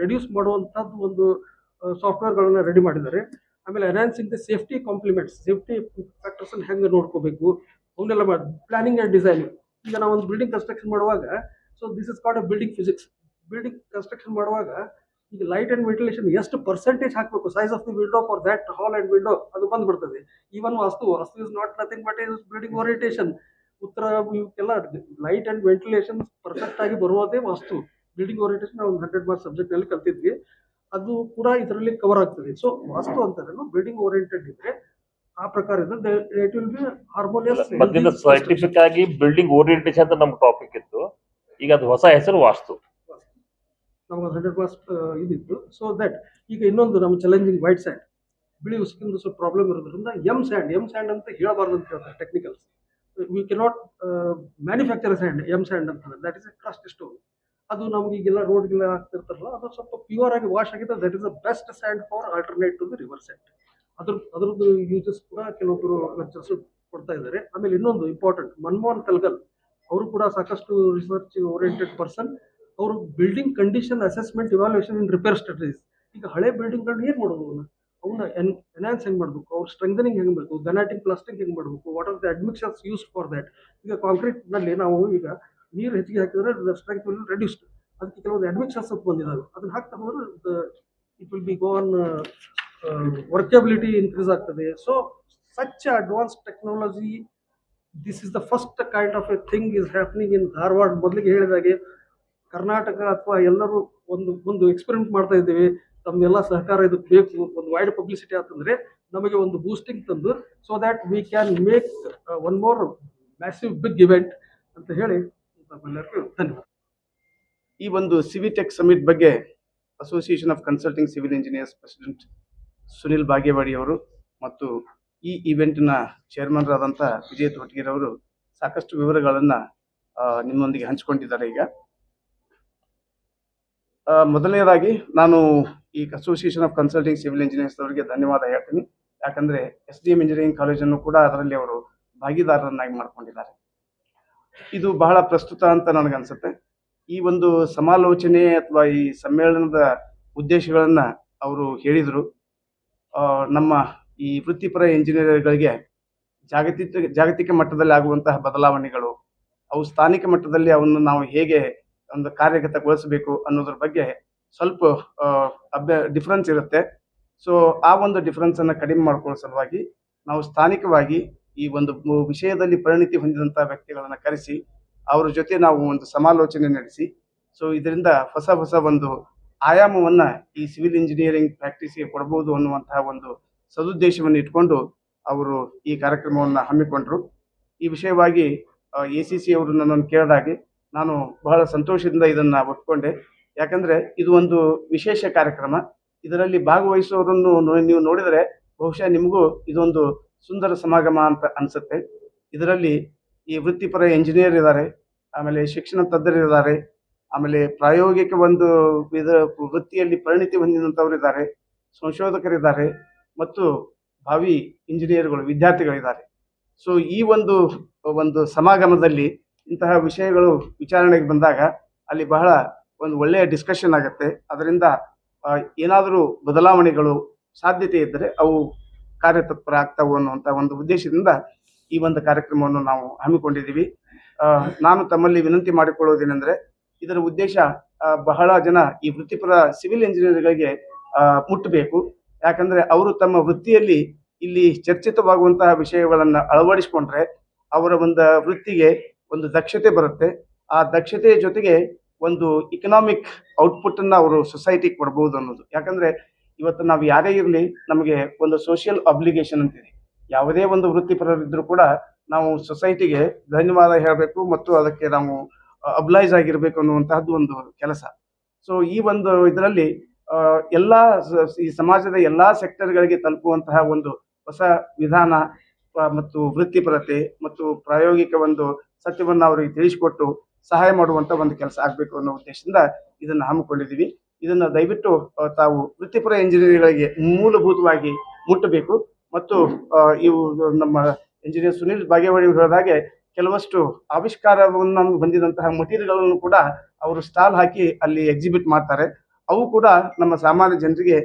ರೆಡ್ಯೂಸ್ ಮಾಡುವಂತದ್ದು ಒಂದು ಸಾಫ್ಟ್ವೇರ್ ಗಳನ್ನ ರೆಡಿ ಮಾಡಿದ್ದಾರೆ. ಆಮೇಲೆ enhancing the safety compliments safety factors ಹೆಂಗೆ ನೋಡ್ಕೋಬೇಕು? ಅವನ್ನೆಲ್ಲ ಮಾಡಿ ಪ್ಲಾನಿಂಗ್ ಅಂಡ್ ಡಿಸೈನಿಂಗ್ ಈಗ ನಾವು ಒಂದು ಬಿಲ್ಡಿಂಗ್ ಕನ್ಸ್ಟ್ರಕ್ಷನ್ ಮಾಡುವಾಗ so this is called a building physics building construction ಮಾಡುವಾಗ ಈಗ ಲೈಟ್ ಅಂಡ್ ವೆಂಟಿಲೇಷನ್ ಎಷ್ಟು ಪರ್ಸೆಂಟೇಜ್ ಹಾಕಬೇಕು? Size of the window for that hall and window ಅದು ಬಂದ್ಬಿಡ್ತದೆ. Even vastu vastu is not nothing but is building orientation ಉತ್ತರ ಇವಕ್ಕೆಲ್ಲ light and ventilation perfect ಆಗಿ ಬರುವುದೇ ವಾಸ್ತು. ಬಿಲ್ಡಿಂಗ್ ಓರಿಯಂಟೇಷನ್ ನಾವು ಹಂಡ್ರೆಡ್ ಮಾರ್ಕ್ಸ್ ಸಬ್ಜೆಕ್ಟ್ನಲ್ಲಿ ಕಲ್ತಿದ್ವಿ. ಅದು ಕೂಡ ಇದರಲ್ಲಿ ಕವರ್ ಆಗ್ತದೆ. ಸೊ ವಾಸ್ತು ಅಂತಾರೆ ಬಿಲ್ಡಿಂಗ್ ಓರಿಯೆಂಟೆಡ್ ಇದ್ರೆ ಆ ಪ್ರಕಾರ ಇದ್ರೆ it will be harmonious scientific ಆಗಿ ಬಿಲ್ಡಿಂಗ್ ಓರಿಯಂಟೇಷನ್ ಅಂತ ನಮ್ಮ ಟಾಪಿಕ್ ಇತ್ತು. ಈಗ ಅದು ಹೊಸ ಹೆಸರು ವಾಸ್ತು. ನಮಗೆ ಹಂಡ್ರೆಡ್ ಮಾರ್ಕ್ಸ್ ಇದಿತ್ತು. ಸೊ ದಟ್ ಈಗ ಇನ್ನೊಂದು ನಮ್ಮ ಚಾಲೆಂಜಿಂಗ್ ವೈಟ್ ಸ್ಯಾಂಡ್ ಬಿಳಿ ಉಸುಕಿಂದು ಸ್ವಲ್ಪ ಪ್ರಾಬ್ಲಮ್ ಇರೋದ್ರಿಂದ ಎಂ ಸ್ಯಾಂಡ್ ಎಂ ಸ್ಯಾಂಡ್ ಅಂತ ಹೇಳಬಾರ್ದು ಅಂತ ಹೇಳ್ತಾರೆ technicals we cannot manufacture sand M sand ಅಂತ that is a crushed stone ಅದು ನಮ್ಗೆ ಈಗೆಲ್ಲ ರೋಡ್ಗೆಲ್ಲ ಹಾಕ್ತಿರ್ತಾರಲ್ಲ, ಅದು ಸ್ವಲ್ಪ ಪ್ಯೂರ್ ಆಗಿ ವಾಶ್ ಆಗಿದೆ that is a best sand for alternate to the river sand ಅದ್ರ, ಅದ್ರದ್ದು ಯೂಸಸ್ ಕೂಡ ಕೆಲವೊಬ್ಬರು ಲೆಕ್ಚರ್ಸ್ ಕೊಡ್ತಾ ಇದ್ದಾರೆ. ಆಮೇಲೆ ಇನ್ನೊಂದು ಇಂಪಾರ್ಟೆಂಟ್ ಮನ್ಮೋಹನ್ ಕಲ್ಗಲ್ ಅವರು ಕೂಡ ಸಾಕಷ್ಟು ರಿಸರ್ಚ್ ಓರಿಯೆಂಟೆಡ್ ಪರ್ಸನ್ ಅವರು building condition assessment evaluation in repair strategies ಈಗ ಹಳೆ ಬಿಲ್ಡಿಂಗ್ಗಳನ್ನ ಏನು ಮಾಡೋದು ಅವನ್ನ ಅವನ್ನ ಎನ್ ಎನ್ಹಾನ್ಸ್ ಹೆಂಗೆ ಮಾಡಬೇಕು? ಅವ್ರ ಸ್ಟ್ರೆಂಥನಿಂಗ್ ಹೆಂಗೆ ಮಾಡಬೇಕು? ಗನಾಟಿಂಗ್ ಪ್ಲಾಸ್ಟಿಕ್ ಹೆಂಗೆ ಮಾಡಬೇಕು? What are the admixtures use for that ಈಗ ಕಾಂಕ್ರೀಟ್ನಲ್ಲಿ ನಾವು ಈಗ ನೀರು ಹೆಚ್ಚಿಗೆ ಹಾಕಿದ್ರೆ ಸ್ಟ್ರೆಂತ್ ವಿಲ್ ರೆಡ್ಯೂಸ್ಡ್ ಅದಕ್ಕೆ ಕೆಲವೊಂದು ಅಡ್ಮಿಕ್ಷನ್ಸ್ ಬಂದಿದ್ದಾವೆ ಅದನ್ನ ಹಾಕ್ತಾ ಹೋದ್ರೆ it will be go on workability increase ಆಗ್ತದೆ. So such advance technology this is the first kind of a thing is happening in Dharwad ಮೊದಲಿಗೆ ಹೇಳಿದಾಗೆ ಕರ್ನಾಟಕ ಅಥವಾ ಎಲ್ಲರೂ ಒಂದು ಒಂದು ಎಕ್ಸ್ಪೆರಿಮೆಂಟ್ ಮಾಡ್ತಾ ಇದ್ದೀವಿ. ತಮ್ಮೆಲ್ಲ ಸಹಕಾರ ಇದಕ್ಕೆ ಬೇಕು. ಒಂದು ವೈಡ್ ಪಬ್ಲಿಸಿಟಿ ಆತಂದ್ರೆ ನಮಗೆ ಒಂದು ಬೂಸ್ಟಿಂಗ್ ತಂದು so that we can make one more massive big event ಅಂತ ಹೇಳಿ ತಮ್ಮೆಲ್ಲರಿಗೂ ಧನ್ಯವಾದ. ಈ ಒಂದು ಸಿವಿಟೆಕ್ ಸಮಿಟ್ ಬಗ್ಗೆ association of consulting civil engineers president Sunil Bagewadi ಅವರು ಮತ್ತು ಈ ಇವೆಂಟ್ನ ಚೇರ್ಮನ್ರಾದಂಥ ವಿಜಯ್ ತೋಟಗಿರವರು ಸಾಕಷ್ಟು ವಿವರಗಳನ್ನು ನಿಮ್ಮೊಂದಿಗೆ ಹಂಚಿಕೊಂಡಿದ್ದಾರೆ ಈಗ. ಮೊದಲನೇದಾಗಿ ನಾನು ಈ association of consulting civil engineers ಅವರಿಗೆ ಧನ್ಯವಾದ ಹೇಳ್ತೀನಿ. ಯಾಕಂದ್ರೆ ಎಸ್ ಡಿ ಎಂ ಇಂಜಿನಿಯರಿಂಗ್ ಕಾಲೇಜನ್ನು ಕೂಡ ಅದರಲ್ಲಿ ಅವರು ಭಾಗಿದಾರರನ್ನಾಗಿ ಮಾಡ್ಕೊಂಡಿದ್ದಾರೆ. ಇದು ಬಹಳ ಪ್ರಸ್ತುತ ಅಂತ ನನಗನ್ಸುತ್ತೆ. ಈ ಒಂದು ಸಮಾಲೋಚನೆ ಅಥವಾ ಈ ಸಮ್ಮೇಳನದ ಉದ್ದೇಶಗಳನ್ನು ಅವರು ಹೇಳಿದರು. ನಮ್ಮ ಈ ವೃತ್ತಿಪರ ಇಂಜಿನಿಯರ್ಗಳಿಗೆ ಜಾಗತಿಕ ಜಾಗತಿಕ ಮಟ್ಟದಲ್ಲಿ ಆಗುವಂತಹ ಬದಲಾವಣೆಗಳು, ಅವು ಸ್ಥಾನಿಕ ಮಟ್ಟದಲ್ಲಿ ಅವನ್ನು ನಾವು ಹೇಗೆ ಒಂದು ಕಾರ್ಯಗತಗೊಳಿಸಬೇಕು ಅನ್ನೋದ್ರ ಬಗ್ಗೆ ಸ್ವಲ್ಪ ಅಭ್ಯ ಡಿಫ್ರೆನ್ಸ್ ಇರುತ್ತೆ. ಸೊ ಆ ಒಂದು ಡಿಫ್ರೆನ್ಸನ್ನು ಕಡಿಮೆ ಮಾಡ್ಕೊಳ್ಳೋ ಸಲುವಾಗಿ ನಾವು ಸ್ಥಾನಿಕವಾಗಿ ಈ ಒಂದು ವಿಷಯದಲ್ಲಿ ಪರಿಣಿತಿ ಹೊಂದಿದಂಥ ವ್ಯಕ್ತಿಗಳನ್ನು ಕರೆಸಿ, ಅವರ ಜೊತೆ ನಾವು ಒಂದು ಸಮಾಲೋಚನೆ ನಡೆಸಿ, ಸೊ, ಇದರಿಂದ ಹೊಸ ಹೊಸ ಒಂದು ಆಯಾಮವನ್ನ ಈ ಸಿವಿಲ್ ಇಂಜಿನಿಯರಿಂಗ್ ಪ್ರಾಕ್ಟೀಸ್ಗೆ ಕೊಡಬಹುದು ಅನ್ನುವಂತಹ ಒಂದು ಸದುದ್ದೇಶವನ್ನು ಇಟ್ಕೊಂಡು ಅವರು ಈ ಕಾರ್ಯಕ್ರಮವನ್ನು ಹಮ್ಮಿಕೊಂಡರು. ಈ ವಿಷಯವಾಗಿ ಎ ಸಿ ಸಿ ಅವರು ನನ್ನನ್ನು ಕೇಳಿದಾಗೆ ನಾನು ಬಹಳ ಸಂತೋಷದಿಂದ ಇದನ್ನ ಒಪ್ಕೊಂಡೆ. ಯಾಕಂದ್ರೆ ಇದು ಒಂದು ವಿಶೇಷ ಕಾರ್ಯಕ್ರಮ. ಇದರಲ್ಲಿ ಭಾಗವಹಿಸುವವರನ್ನು ನೀವು ನೋಡಿದರೆ ಬಹುಶಃ ನಿಮಗೂ ಇದೊಂದು ಸುಂದರ ಸಮಾಗಮ ಅಂತ ಅನಿಸುತ್ತೆ. ಇದರಲ್ಲಿ ಈ ವೃತ್ತಿಪರ ಇಂಜಿನಿಯರ್ ಇದ್ದಾರೆ, ಆಮೇಲೆ ಶಿಕ್ಷಣ ತಜ್ಞರಿದ್ದಾರೆ ಆಮೇಲೆ ಪ್ರಾಯೋಗಿಕ ಒಂದು ವಿಧ, ವೃತ್ತಿಯಲ್ಲಿ ಪರಿಣಿತಿ ಹೊಂದಿದಂಥವ್ರು ಇದ್ದಾರೆ, ಸಂಶೋಧಕರಿದ್ದಾರೆ, ಮತ್ತು ಭಾವಿ ಇಂಜಿನಿಯರ್ಗಳು ವಿದ್ಯಾರ್ಥಿಗಳಿದ್ದಾರೆ. ಸೊ ಈ ಒಂದು ಒಂದು ಸಮಾಗಮದಲ್ಲಿ ಇಂತಹ ವಿಷಯಗಳು ವಿಚಾರಣೆಗೆ ಬಂದಾಗ ಅಲ್ಲಿ ಬಹಳ ಒಂದು ಒಳ್ಳೆಯ ಡಿಸ್ಕಷನ್ ಆಗುತ್ತೆ. ಅದರಿಂದ ಏನಾದರೂ ಬದಲಾವಣೆಗಳು ಸಾಧ್ಯತೆ ಇದ್ದರೆ ಅವು ಕಾರ್ಯತತ್ಪರ ಆಗ್ತಾವು ಅನ್ನುವಂಥ ಒಂದು ಉದ್ದೇಶದಿಂದ ಈ ಒಂದು ಕಾರ್ಯಕ್ರಮವನ್ನು ನಾವು ಹಮ್ಮಿಕೊಂಡಿದ್ದೀವಿ. ನಾನು ತಮ್ಮಲ್ಲಿ ವಿನಂತಿ ಮಾಡಿಕೊಳ್ಳುವುದೇನೆಂದರೆ, ಇದರ ಉದ್ದೇಶ ಬಹಳ ಜನ ಈ ವೃತ್ತಿಪರ ಸಿವಿಲ್ ಇಂಜಿನಿಯರ್ಗಳಿಗೆ ಮುಟ್ಟಬೇಕು. ಯಾಕಂದರೆ ಅವರು ತಮ್ಮ ವೃತ್ತಿಯಲ್ಲಿ ಇಲ್ಲಿ ಚರ್ಚಿತವಾಗುವಂತಹ ವಿಷಯಗಳನ್ನು ಅಳವಡಿಸಿಕೊಂಡ್ರೆ ಅವರ ಒಂದು ವೃತ್ತಿಗೆ ಒಂದು ದಕ್ಷತೆ ಬರುತ್ತೆ. ಆ ದಕ್ಷತೆಯ ಜೊತೆಗೆ ಒಂದು ಇಕನಾಮಿಕ್ ಔಟ್ಪುಟ್ ಅನ್ನ ಅವರು ಸೊಸೈಟಿಗೆ ಕೊಡಬಹುದು ಅನ್ನೋದು. ಯಾಕಂದ್ರೆ ಇವತ್ತು ನಾವು ಯಾರೇ ಇರಲಿ ನಮಗೆ ಒಂದು ಸೋಷಿಯಲ್ ಅಬ್ಲಿಗೇಷನ್ ಅಂತಿದೆ. ಯಾವುದೇ ಒಂದು ವೃತ್ತಿಪರರಿದ್ರೂ ಕೂಡ ನಾವು ಸೊಸೈಟಿಗೆ ಧನ್ಯವಾದ ಹೇಳಬೇಕು ಮತ್ತು ಅದಕ್ಕೆ ನಾವು ಅಬ್ಲೈಸ್ ಆಗಿರಬೇಕು ಅನ್ನುವಂತಹದ್ದು ಒಂದು ಕೆಲಸ. ಸೊ ಈ ಒಂದು ಇದರಲ್ಲಿ ಎಲ್ಲಾ ಈ ಸಮಾಜದ ಎಲ್ಲಾ ಸೆಕ್ಟರ್ಗಳಿಗೆ ತಲುಪುವಂತಹ ಒಂದು ಹೊಸ ವಿಧಾನ ಮತ್ತು ವೃತ್ತಿಪರತೆ ಮತ್ತು ಪ್ರಾಯೋಗಿಕ ಒಂದು ಸತ್ಯವನ್ನ ಅವರಿಗೆ ತಿಳಿಸಿಕೊಟ್ಟು ಸಹಾಯ ಮಾಡುವಂತ ಒಂದು ಕೆಲಸ ಆಗಬೇಕು ಅನ್ನೋ ಉದ್ದೇಶದಿಂದ ಇದನ್ನ ಹಮ್ಮಿಕೊಂಡಿದ್ದೀವಿ. ಇದನ್ನ ದಯವಿಟ್ಟು ತಾವು ವೃತ್ತಿಪರ ಇಂಜಿನಿಯರ್ಗಳಿಗೆ ಮೂಲಭೂತವಾಗಿ ಮುಟ್ಟಬೇಕು. ಮತ್ತು ಇವು ನಮ್ಮ ಇಂಜಿನಿಯರ್ ಸುನಿಲ್ ಬಾಗೇವಾಡಿ ಹೇಳಿದಾಗೆ ಕೆಲವಷ್ಟು ಆವಿಷ್ಕಾರವನ್ನು ಹೊಂದಿದಂತಹ ಮಟೀರಿಯಲ್ಗಳನ್ನು ಕೂಡ ಅವರು ಸ್ಟಾಲ್ ಹಾಕಿ ಅಲ್ಲಿ ಎಕ್ಸಿಬಿಟ್ ಮಾಡ್ತಾರೆ. ಅವು ಕೂಡ ನಮ್ಮ ಸಾಮಾನ್ಯ ಜನರಿಗೆ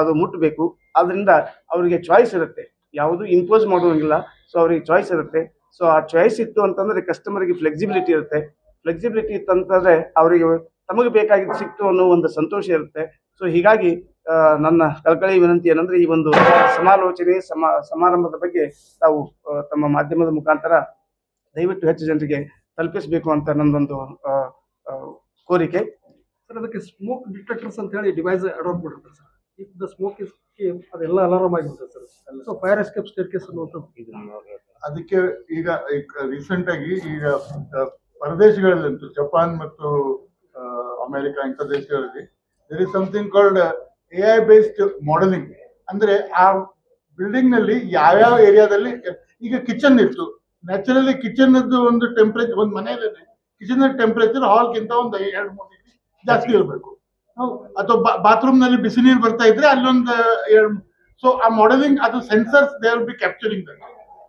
ಅದು ಮುಟ್ಟಬೇಕು. ಆದ್ದರಿಂದ ಅವರಿಗೆ ಚಾಯ್ಸ್ ಇರುತ್ತೆ. ಯಾವುದು ಇಂಪೋಸ್ ಮಾಡುವಂಗಿಲ್ಲ. ಸೊ ಅವರಿಗೆ ಚಾಯ್ಸ್ ಇರುತ್ತೆ. ಸೊ ಆ ಚಾಯ್ಸ್ ಇತ್ತು ಅಂತಂದ್ರೆ ಕಸ್ಟಮರ್ಗೆ ಫ್ಲೆಕ್ಸಿಬಿಲಿಟಿ ಇರುತ್ತೆ. ಫ್ಲೆಕ್ಸಿಬಿಲಿಟಿ ಇತ್ತಂತಂದ್ರೆ ಅವರಿಗೆ ತಮಗೆ ಬೇಕಾಗಿದ್ದು ಸಿಕ್ತು ಅನ್ನೋ ಒಂದು ಸಂತೋಷ ಇರುತ್ತೆ. ಸೊ ಹೀಗಾಗಿ ನನ್ನ ಕಳಕಳಿ ವಿನಂತಿ ಏನಂದ್ರೆ ಈ ಒಂದು ಸಮಾಲೋಚನೆ ಸಮ ಸಮಾರಂಭದ ಬಗ್ಗೆ ತಾವು ತಮ್ಮ ಮಾಧ್ಯಮದ ಮುಖಾಂತರ ದಯವಿಟ್ಟು ಹೆಚ್ಚು ಜನರಿಗೆ ತಲುಪಿಸಬೇಕು ಅಂತ ಆ, ಕೋರಿಕೆ. ಸರ್ ಅದಕ್ಕೆ ಸ್ಮೋಕ್ ಡಿಟೆಕ್ಟರ್ಸ್ ಅಂತ ಹೇಳಿ ಡಿವೈಸ್ ಅಡಾಪ್ಟ್ ಮಾಡಿರ್ತಾರೆ sir. If the smoke is ಅದೆಲ್ಲ ಅಲಾರಾಮ್ ಆಗಿರುತ್ತೆ sir. So fire escape staircase ಅದಕ್ಕೆ ಈಗ ರೀಸೆಂಟ್ ಆಗಿ ಈಗ ಪರದೇಶಗಳಲ್ಲಿ ಪರದೇಶಗಳಲ್ಲಂತೂ ಜಪಾನ್ ಮತ್ತು ಅಮೆರಿಕ ಇಂಥ ದೇಶಗಳಲ್ಲಿ there is something called A I based modelling ಅಂದ್ರೆ ಆ ಬಿಲ್ಡಿಂಗ್ನಲ್ಲಿ ಯಾವ್ಯಾವ ಏರಿಯಾದಲ್ಲಿ ಈಗ ಕಿಚನ್ ಇತ್ತು. ನ್ಯಾಚುರಲಿ ಕಿಚನ್ ಒಂದು ಟೆಂಪರೇಚರ್ ಒಂದು ಮನೆಯಲ್ಲೇ ಕಿಚನ್ ಟೆಂಪರೇಚರ್ ಹಾಲ್ಗಿಂತ ಒಂದು ಎರಡು, ಮೂರು ಡಿಗ್ರಿ ಜಾಸ್ತಿ ಇರಬೇಕು. ಅಥವಾ ಬಾತ್ರೂಮ್ನಲ್ಲಿ ಬಿಸಿ ನೀರು ಬರ್ತಾ ಇದ್ರೆ ಅಲ್ಲೊಂದು ಸೊ ಆ ಮಾಡೆಲಿಂಗ್ ಅದು ಸೆನ್ಸರ್ಸ್ ದೇ ಬಿ ಕ್ಯಾಪ್ಚರಿಂಗ್